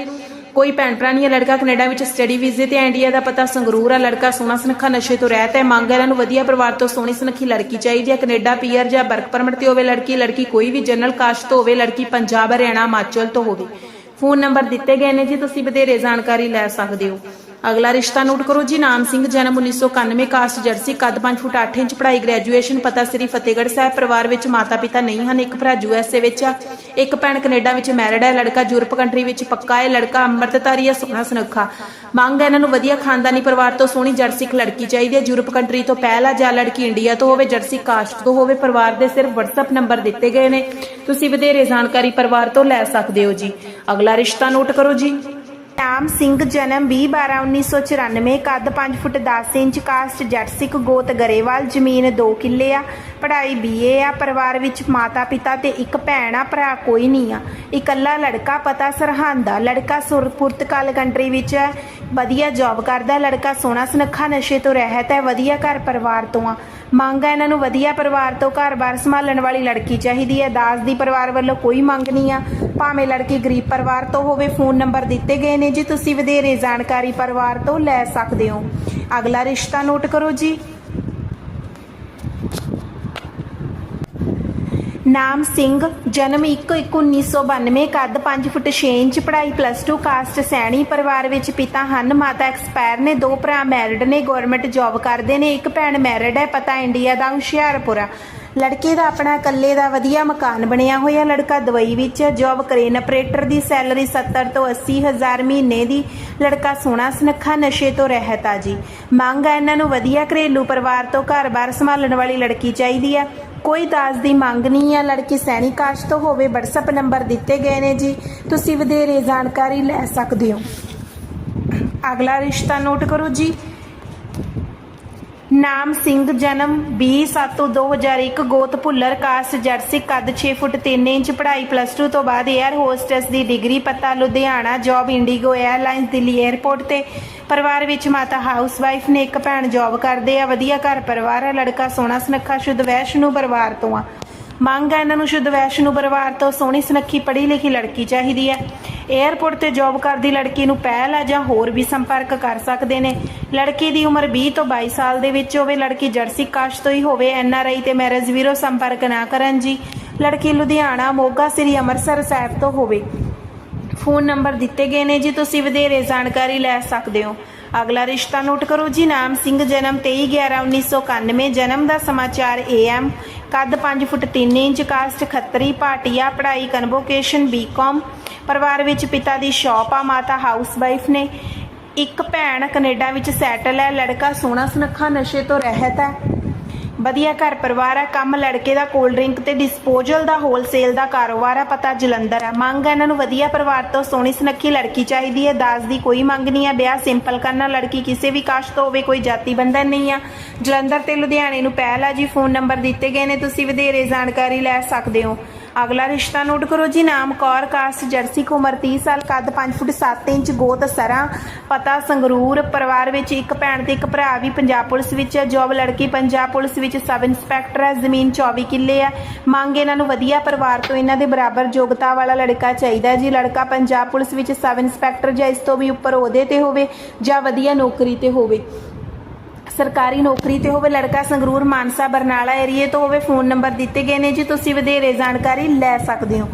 ਕੋਈ ਭੈਣ ਭਰਾ ਨਹੀਂ ਹੈ, ਲੜਕਾ ਕੈਨੇਡਾ ਵਿੱਚ ਸਟੱਡੀ ਵੀਜ਼ੇ ਤੇ ਇੰਡੀਆ ਦਾ ਪਤਾ, ਸੰਗਰੂਰ ਆ, ਲੜਕਾ ਸੋਹਣਾ ਸੁਨੱਖਾ, ਨਸ਼ੇ ਤੋਂ ਰਹਿਤ ਹੈ, ਮੰਗ ਇਹਨਾਂ ਨੂੰ ਵਧੀਆ ਪਰਿਵਾਰ ਤੋਂ ਸੋਹਣੀ ਸੁਨੱਖੀ ਲੜਕੀ ਚਾਹੀਦੀ ਹੈ, ਕੈਨੇਡਾ ਪੀਆਰ ਜਾਂ ਵਰਕ ਪਰਮਿਟ ਤੇ ਹੋਵੇ ਲੜਕੀ ਲੜਕੀ ਕੋਈ ਵੀ ਜਨਰਲ ਕਾਸਟ ਤੋਂ ਹੋਵੇ, ਲੜਕੀ ਪੰਜਾਬ, ਹਰਿਆਣਾ, ਹਿਮਾਚਲ ਤੋਂ ਹੋਵੇ। ਫੋਨ ਨੰਬਰ ਦਿੱਤੇ ਗਏ ਨੇ ਜੀ, ਤੁਸੀਂ ਵਧੇਰੇ ਜਾਣਕਾਰੀ ਲੈ ਸਕਦੇ ਹੋ। ਅਗਲਾ ਰਿਸ਼ਤਾ ਨੋਟ ਕਰੋ ਜੀ, ਨਾਮ ਸਿੰਘ, ਜਨਮ 1991 ਕਾਸਟ ਜਰਸੀ, ਕੱਦ 5 ਫੁੱਟ 8 ਇੰਚ, ਪੜ੍ਹਾਈ ਗ੍ਰੈਜੂਏਸ਼ਨ ਪਤਾ ਸ੍ਰੀ ਫਤਿਹਗੜ੍ਹ ਸਾਹਿਬ, ਪਰਿਵਾਰ ਵਿੱਚ ਮਾਤਾ ਪਿਤਾ ਨਹੀਂ ਹਨ, ਇੱਕ ਭਰਾ ਯੂਐਸਏ ਵਿੱਚ ਆ, ਇੱਕ ਭੈਣ ਕੈਨੇਡਾ ਵਿੱਚ ਮੈਰਿਡ ਹੈ ਲੜਕਾ ਯੂਰਪ ਕੰਟਰੀ ਵਿੱਚ ਪੱਕਾ ਹੈ ਲੜਕਾ ਅੰਮ੍ਰਿਤਧਾਰੀ ਹੈ ਸੋਹਣਾ ਸੁਨੱਖਾ। ਮੰਗ ਹੈ ਇਹਨਾਂ ਨੂੰ ਵਧੀਆ ਖਾਨਦਾਨੀ ਪਰਿਵਾਰ ਤੋਂ ਸੋਹਣੀ ਜਰਸੀ ਇੱਕ ਲੜਕੀ ਚਾਹੀਦੀ ਹੈ ਯੂਰਪ ਕੰਟਰੀ ਤੋਂ ਪਹਿਲਾ ਜਾਂ ਲੜਕੀ ਇੰਡੀਆ ਤੋਂ ਹੋਵੇ, ਜਰਸੀ ਕਾਸਟ ਤੋਂ ਹੋਵੇ, ਪਰਿਵਾਰ ਦੇ ਸਿਰਫ WhatsApp ਨੰਬਰ ਦਿੱਤੇ ਗਏ ਨੇ। ਤੁਸੀਂ ਵਧੇਰੇ ਜਾਣਕਾਰੀ ਪਰਿਵਾਰ ਤੋਂ ਲੈ ਸਕਦੇ ਹੋ ਜੀ। ਅਗਲਾ ਰਿਸ਼ਤਾ ਨੋਟ ਕਰੋ ਜੀ। ਨਾਮ ਸਿੰਘ, ਜਨਮ 20/12/1994 ਕੱਦ 5 ਫੁੱਟ 10 ਇੰਚ ਕਾਸਟ ਜੱਟ ਸਿੱਖ, ਗੋਤ ਗਰੇਵਾਲ, ਜ਼ਮੀਨ 2 ਕਿੱਲੇ ਆ, ਪੜ੍ਹਾਈ ਬੀਏ ਆ, ਪਰਿਵਾਰ ਵਿੱਚ ਮਾਤਾ ਪਿਤਾ ਤੇ ਇੱਕ ਭੈਣ ਆ, ਭਰਾ ਕੋਈ ਨਹੀਂ ਆ। ਇਕੱਲਾ ਲੜਕਾ ਪਤਾ ਸਰਹੰਦ ਦਾ ਲੜਕਾ ਸੁਰ ਪੁਰਤਗਾਲ ਕੰਟਰੀ ਵਿੱਚ ਹੈ ਵਧੀਆ ਜੌਬ ਕਰਦਾ, ਲੜਕਾ ਸੋਹਣਾ ਸੁਨੱਖਾ ਨਸ਼ੇ ਤੋਂ ਰਹਿਤ ਹੈ ਵਧੀਆ ਘਰ ਪਰਿਵਾਰ ਤੋਂ ਆ। ਮੰਗ ਹੈ ਇਹਨਾਂ ਨੂੰ ਵਧੀਆ ਪਰਿਵਾਰ ਤੋਂ ਘਰ-ਬਾਰ ਸੰਭਾਲਣ ਵਾਲੀ ਲੜਕੀ ਚਾਹੀਦੀ ਹੈ। ਦਾਸ ਦੀ ਪਰਿਵਾਰ ਵੱਲੋਂ ਕੋਈ ਮੰਗ ਨਹੀਂ ਆ। ਭਾਵੇਂ ਲੜਕੀ ਗਰੀਬ ਪਰਿਵਾਰ ਤੋਂ ਹੋਵੇ, ਫੋਨ ਨੰਬਰ ਦਿੱਤੇ ਗਏ ਨੇ ਜੀ। ਤੁਸੀਂ ਵਧੇਰੇ ਜਾਣਕਾਰੀ ਪਰਿਵਾਰ ਤੋਂ ਲੈ ਸਕਦੇ ਹੋ। ਅਗਲਾ ਰਿਸ਼ਤਾ ਨੋਟ ਕਰੋ ਜੀ। ਨਾਮ ਸਿੰਘ, ਜਨਮ 1/1992 ਕੱਦ 5 ਫੁੱਟ 6 ਇੰਚ, ਪੜ੍ਹਾਈ ਪਲੱਸ 2 ਕਾਸਟ ਸੈਣੀ, ਪਰਿਵਾਰ ਵਿੱਚ ਪਿਤਾ ਹਨ, ਮਾਤਾ ਐਕਸਪਾਇਰ ਨੇ, ਦੋ ਭਰਾ ਮੈਰਿਡ ਨੇ ਗਵਰਨਮੈਂਟ ਜੌਬ ਕਰਦੇ ਨੇ, ਇੱਕ ਭੈਣ ਮੈਰਿਡ ਹੈ, ਪਤਾ ਇੰਡੀਆ ਦਾ ਹੁਸ਼ਿਆਰਪੁਰਾ ਲੜਕੇ ਦਾ ਆਪਣਾ ਇਕੱਲੇ ਦਾ ਵਧੀਆ ਮਕਾਨ ਬਣਿਆ ਹੋਇਆ, ਲੜਕਾ ਦੁਬਈ ਵਿੱਚ ਜੌਬ ਕਰੇਨ ਆਪਰੇਟਰ ਦੀ ਸੈਲਰੀ 70 ਤੋਂ 80 ਹਜ਼ਾਰ ਮਹੀਨੇ ਦੀ, ਲੜਕਾ ਸੋਹਣਾ ਸੁਨੱਖਾ, ਨਸ਼ੇ ਤੋਂ ਰਹਿਤ ਆ ਜੀ। ਮੰਗ ਹੈ ਇਹਨਾਂ ਨੂੰ ਵਧੀਆ ਘਰੇਲੂ ਪਰਿਵਾਰ ਤੋਂ ਘਰ-ਬਾਰ ਸੰਭਾਲਣ ਵਾਲੀ ਲੜਕੀ ਚਾਹੀਦੀ ਆ। ਕੋਈ ਦਾਜ ਦੀ ਮੰਗ ਨਹੀਂ ਹੈ। ਲੜਕੀ ਸੈਣੀ ਕਾਸ਼ ਤੋਂ ਹੋਵੇ, WhatsApp ਨੰਬਰ ਦਿੱਤੇ ਗਏ ਨੇ ਜੀ। ਤੁਸੀਂ ਵਧੇਰੇ ਜਾਣਕਾਰੀ ਲੈ ਸਕਦੇ ਹੋ। ਅਗਲਾ ਰਿਸ਼ਤਾ ਨੋਟ ਕਰੋ ਜੀ। ਨਾਮ ਸਿੰਘ, ਜਨਮ 20 7 2001 ਗੋਤ ਭੁੱਲਰ, ਕਾਸਟ ਜਰਸੀ, ਕੱਦ 6 ਫੁੱਟ 3 ਇੰਚ, ਪੜ੍ਹਾਈ ਪਲੱਸ 2 ਤੋਂ ਬਾਅਦ 에ਅਰ ਹੋਸਟੈਸ ਦੀ ਡਿਗਰੀ, ਪੱਤਾ Ludhiana job IndiGo airlines Delhi airport ਤੇ। ਪਰਿਵਾਰ ਵਿੱਚ ਮਾਤਾ ਹਾਊਸ ਵਾਈਫ ਨੇ ਇੱਕ ਭੈਣ ਜੌਬ ਕਰਦੇ ਆ, ਵਧੀਆ ਘਰ ਪਰਿਵਾਰ ਆ, ਲੜਕਾ ਸੋਹਣਾ ਸੁਨੱਖਾ, ਸ਼ੁੱਧ ਵੈਸ਼ਨੂੰ ਪਰਿਵਾਰ ਤੋਂ ਆ। ਮੰਗ ਹੈ ਇਹਨਾਂ ਨੂੰ ਸ਼ੁੱਧ ਵੈਸ਼ਨੂ ਪਰਿਵਾਰ ਤੋਂ ਸੋਹਣੀ ਸੁਨੱਖੀ ਪੜ੍ਹੀ ਲਿਖੀ ਲੜਕੀ ਚਾਹੀਦੀ ਹੈ। 에ਅਰਪੋਰਟ ਤੇ ਜੌਬ ਕਰਦੀ ਲੜਕੀ ਨੂੰ ਪਹਿਲ ਹੈ ਜਾਂ ਹੋਰ ਵੀ ਸੰਪਰਕ ਕਰ ਸਕਦੇ ਨੇ। ਲੜਕੀ ਦੀ ਉਮਰ 20 ਤੋਂ 22 ਸਾਲ ਦੇ ਵਿੱਚ ਹੋਵੇ, ਲੜਕੀ ਜਰਸੀ ਕਾਸ਼ ਤੋਂ ਹੀ ਹੋਵੇ ਐਨਆਰਆਈ ਤੇ ਮੈਰਿਜ ਵੀਰੋ ਸੰਪਰਕ ਨਾ ਕਰਨ ਜੀ। ਲੜਕੀ ਲੁਧਿਆਣਾ, ਮੋਗਾ, ਸ੍ਰੀ ਅੰਮ੍ਰਿਤਸਰ ਸਾਹਿਬ ਤੋਂ ਹੋਵੇ। ਫੋਨ ਨੰਬਰ ਦਿੱਤੇ ਗਏ ਨੇ ਜੀ, ਤੁਸੀਂ ਵਧੇਰੇ ਜਾਣਕਾਰੀ ਲੈ ਸਕਦੇ ਹੋ। ਅਗਲਾ ਰਿਸ਼ਤਾ ਨੋਟ ਕਰੋ ਜੀ, ਨਾਮ ਸਿੰਘ, ਜਨਮ 23/11/1991 ਜਨਮ ਦਾ ਸਮਾਚਾਰ ਏਐਮ ਕੱਦ 5 foot 3 inch, caste Khatri, Bhatia, ਪੜ੍ਹਾਈ ਕਨਵੋਕੇਸ਼ਨ ਬੀਕਾਮ ਪਰਿਵਾਰ ਵਿੱਚ ਪਿਤਾ ਦੀ ਸ਼ਾਪ ਆ, ਮਾਤਾ ਹਾਊਸ ਵਾਈਫ ਨੇ। ਇੱਕ ਭੈਣ ਕੈਨੇਡਾ ਵਿੱਚ ਸੈਟਲ ਹੈ, ਲੜਕਾ ਸੋਹਣਾ ਸੁਨੱਖਾ, ਨਸ਼ੇ ਤੋਂ ਰਹਿਤ ਹੈ। ਵਧੀਆ ਘਰ ਪਰਿਵਾਰ ਆ ਕੰਮ ਲੜਕੇ ਦਾ ਕੋਲਡ ਡਰਿੰਕ ਤੇ ਡਿਸਪੋਜ਼ਲ ਦਾ ਹੋਲਸੇਲ ਦਾ ਕਾਰੋਬਾਰ ਆ ਪਤਾ ਜਲੰਧਰ ਆ ਮੰਗ ਆ ਇਹਨਾਂ ਨੂੰ ਵਧੀਆ ਪਰਿਵਾਰ ਤੋਂ ਸੋਹਣੀ ਸੁਨੱਖੀ ਲੜਕੀ ਚਾਹੀਦੀ ਹੈ, ਦਾਜ ਦੀ ਕੋਈ ਮੰਗ ਨਹੀਂ ਆ ਵਿਆਹ ਸਿੰਪਲ ਕਰਨਾ, ਲੜਕੀ ਕਿਸੇ ਵੀ ਕਾਸ਼ ਤੋਂ ਹੋਵੇ, ਕੋਈ ਜਾਤੀ ਬੰਧਨ ਨਹੀਂ ਆ ਜਲੰਧਰ ਤੇ ਲੁਧਿਆਣੇ ਨੂੰ ਪਹਿਲ ਆ ਜੀ ਫੋਨ ਨੰਬਰ ਦਿੱਤੇ ਗਏ ਨੇ, ਤੁਸੀਂ ਵਧੇਰੇ ਜਾਣਕਾਰੀ ਲੈ ਸਕਦੇ ਹੋ। ਅਗਲਾ ਰਿਸ਼ਤਾ ਨੋਟ ਕਰੋ ਜੀ, ਨਾਮ ਕੌਰ, ਕਾਸਟ ਜਰਸੀ ਉਮਰ 30 ਸਾਲ, ਕੱਦ 5 ਫੁੱਟ 7 ਇੰਚ, ਗੋਤ ਸਰਾਂ, ਪਤਾ ਸੰਗਰੂਰ, ਪਰਿਵਾਰ ਵਿੱਚ ਇੱਕ ਭੈਣ ਤੇ ਇੱਕ ਭਰਾ ਵੀ ਪੰਜਾਬ ਪੁਲਿਸ ਵਿੱਚ ਹੈ। ਜੌਬ ਲੜਕੀ ਪੰਜਾਬ ਪੁਲਿਸ ਵਿੱਚ ਸਬ ਇੰਸਪੈਕਟਰ ਹੈ। ਜ਼ਮੀਨ 24 ਕਿੱਲੇ ਹੈ। ਮੰਗ ਇਹਨਾਂ ਨੂੰ ਵਧੀਆ ਪਰਿਵਾਰ ਤੋਂ ਇਹਨਾਂ ਦੇ ਬਰਾਬਰ ਯੋਗਤਾ ਵਾਲਾ ਲੜਕਾ ਚਾਹੀਦਾ ਜੀ ਲੜਕਾ ਪੰਜਾਬ ਪੁਲਿਸ ਵਿੱਚ ਸਬ ਇੰਸਪੈਕਟਰ ਜਾਂ ਇਸ ਤੋਂ ਵੀ ਉੱਪਰ ਅਹੁਦੇ ਤੇ ਹੋਵੇ ਜਾਂ ਵਧੀਆ ਨੌਕਰੀ ਤੇ ਹੋਵੇ। ਸਰਕਾਰੀ ਨੌਕਰੀ ਤੇ ਹੋਵੇ ਲੜਕਾ ਸੰਗਰੂਰ ਮਾਨਸਾ ਬਰਨਾਲਾ ਏਰੀਏ ਤੋਂ ਹੋਵੇ ਫੋਨ ਨੰਬਰ ਦਿੱਤੇ ਗਏ ਨੇ ਜੀ, ਤੁਸੀਂ ਵਧੇਰੇ ਜਾਣਕਾਰੀ ਲੈ ਸਕਦੇ ਹੋ।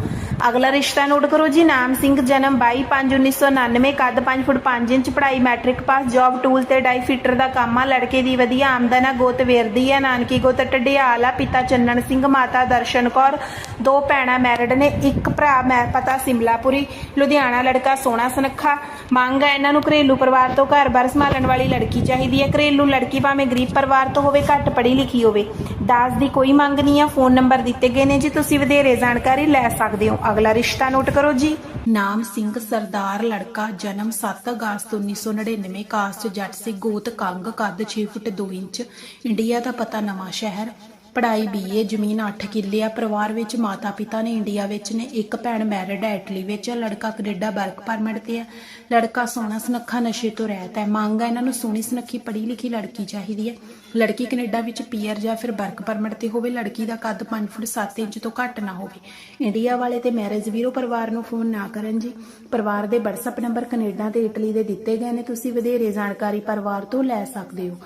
ਅਗਲਾ ਰਿਸ਼ਤਾ ਨੋਟ ਕਰੋ ਜੀ, ਨਾਮ ਸਿੰਘ, ਜਨਮ 22/5/1999 ਕੱਦ 5 ਫੁੱਟ 5 ਇੰਚ, ਪੜ੍ਹਾਈ ਮੈਟ੍ਰਿਕ ਪਾਸ, ਜੌਬ ਟੂਲ ਤੇ ਡਾਈ ਫਿਟਰ ਦਾ ਕੰਮ ਆ, ਲੜਕੇ ਦੀ ਵਧੀਆ ਆਮਦਨ ਆ, ਗੋਤ ਵੇਰਦੀ ਆ, ਨਾਨਕੀ ਗੋਤ ਟਡਿਆਲ ਆ, ਪਿਤਾ ਚੰਨਣ ਸਿੰਘ, ਮਾਤਾ ਦਰਸ਼ਨ ਕੌਰ, ਦੋ ਭੈਣਾਂ ਮੈਰਿਡ ਨੇ, ਇੱਕ ਭਰਾ ਮੈਂ, ਪਤਾ ਸਿਮਲਾਪੁਰੀ, ਲੁਧਿਆਣਾ, ਲੜਕਾ ਸੋਨਾ ਸਨੱਖਾ, ਮੰਗ ਆ ਇਹਨਾਂ ਨੂੰ ਘਰੇਲੂ ਪਰਿਵਾਰ ਤੋਂ ਘਰ-ਬਾਰ ਸੰਭਾਲਣ ਵਾਲੀ ਲੜਕੀ ਚਾਹੀਦੀ ਹੈ ਘਰੇਲੂ ਲੜਕੀ ਭਾਵੇਂ ਗਰੀਬ ਪਰਿਵਾਰ ਤੋਂ ਹੋਵੇ, ਘੱਟ ਪੜ੍ਹੀ ਲਿਖੀ ਹੋਵੇ, ਦਾਸ ਦੀ ਕੋਈ ਮੰਗ ਨਹੀਂ ਆ, ਫੋਨ ਨੰਬਰ ਦਿੱਤੇ ਗਏ ਨੇ ਜੀ, ਤੁਸੀਂ ਵਧੇਰੇ ਜਾਣਕਾਰੀ ਲੈ ਸਕਦੇ ਹੋ। ਅਗਲਾ ਰਿਸ਼ਤਾ ਨੋਟ ਕਰੋ ਜੀ। ਨਾਮ ਸਿੰਘ ਸਰਦਾਰ ਲੜਕਾ, ਜਨਮ 7 ਅਗਸਤ 1999 ਕਾਸਟ ਜੱਟ ਸੀ, ਗੋਤ ਕੰਗ, ਕੱਦ 6 ਫੁੱਟ 2 ਇੰਚ, ਇੰਡੀਆ ਦਾ ਪਤਾ ਨਵਾਂ ਸ਼ਹਿਰ। ਪੜ੍ਹਾਈ ਬੀਏ, ਜ਼ਮੀਨ 8 ਕਿੱਲੇ ਆ, ਪਰਿਵਾਰ ਵਿੱਚ ਮਾਤਾ ਪਿਤਾ ਨੇ ਇੰਡੀਆ ਵਿੱਚ ਨੇ, ਇੱਕ ਭੈਣ ਮੈਰਿਡ ਹੈ, ਇਟਲੀ ਵਿੱਚ ਲੜਕਾ ਕੈਨੇਡਾ ਵਰਕ ਪਰਮਿਟ ਤੇ ਹੈ, ਲੜਕਾ ਸੋਹਣਾ ਸੁਨੱਖਾ ਨਸ਼ੇ ਤੋਂ ਰਹਿਤ ਹੈ, ਮੰਗ ਹੈ ਇਹਨਾਂ ਨੂੰ ਸੋਹਣੀ ਸੁਨੱਖੀ ਪੜ੍ਹੀ ਲਿਖੀ ਲੜਕੀ ਚਾਹੀਦੀ ਹੈ, ਲੜਕੀ ਕੈਨੇਡਾ ਵਿੱਚ ਪੀਆਰ ਜਾਂ ਫਿਰ ਵਰਕ ਪਰਮਿਟ ਤੇ ਹੋਵੇ, ਲੜਕੀ ਦਾ ਕੱਦ 5 ਫੁੱਟ 7 ਇੰਚ ਤੋਂ ਘੱਟ ਨਾ ਹੋਵੇ, ਇੰਡੀਆ ਵਾਲੇ ਤੇ ਮੈਰਿਜ ਵੀਰੋ ਪਰਿਵਾਰ ਨੂੰ ਫੋਨ ਨਾ ਕਰਨ ਜੀ, ਪਰਿਵਾਰ ਦੇ WhatsApp ਨੰਬਰ ਕੈਨੇਡਾ ਤੇ ਇਟਲੀ ਦੇ ਦਿੱਤੇ ਗਏ ਨੇ, ਤੁਸੀਂ ਵਧੇਰੇ ਜਾਣਕਾਰੀ ਪਰਿਵਾਰ ਤੋਂ ਲੈ ਸਕਦੇ ਹੋ,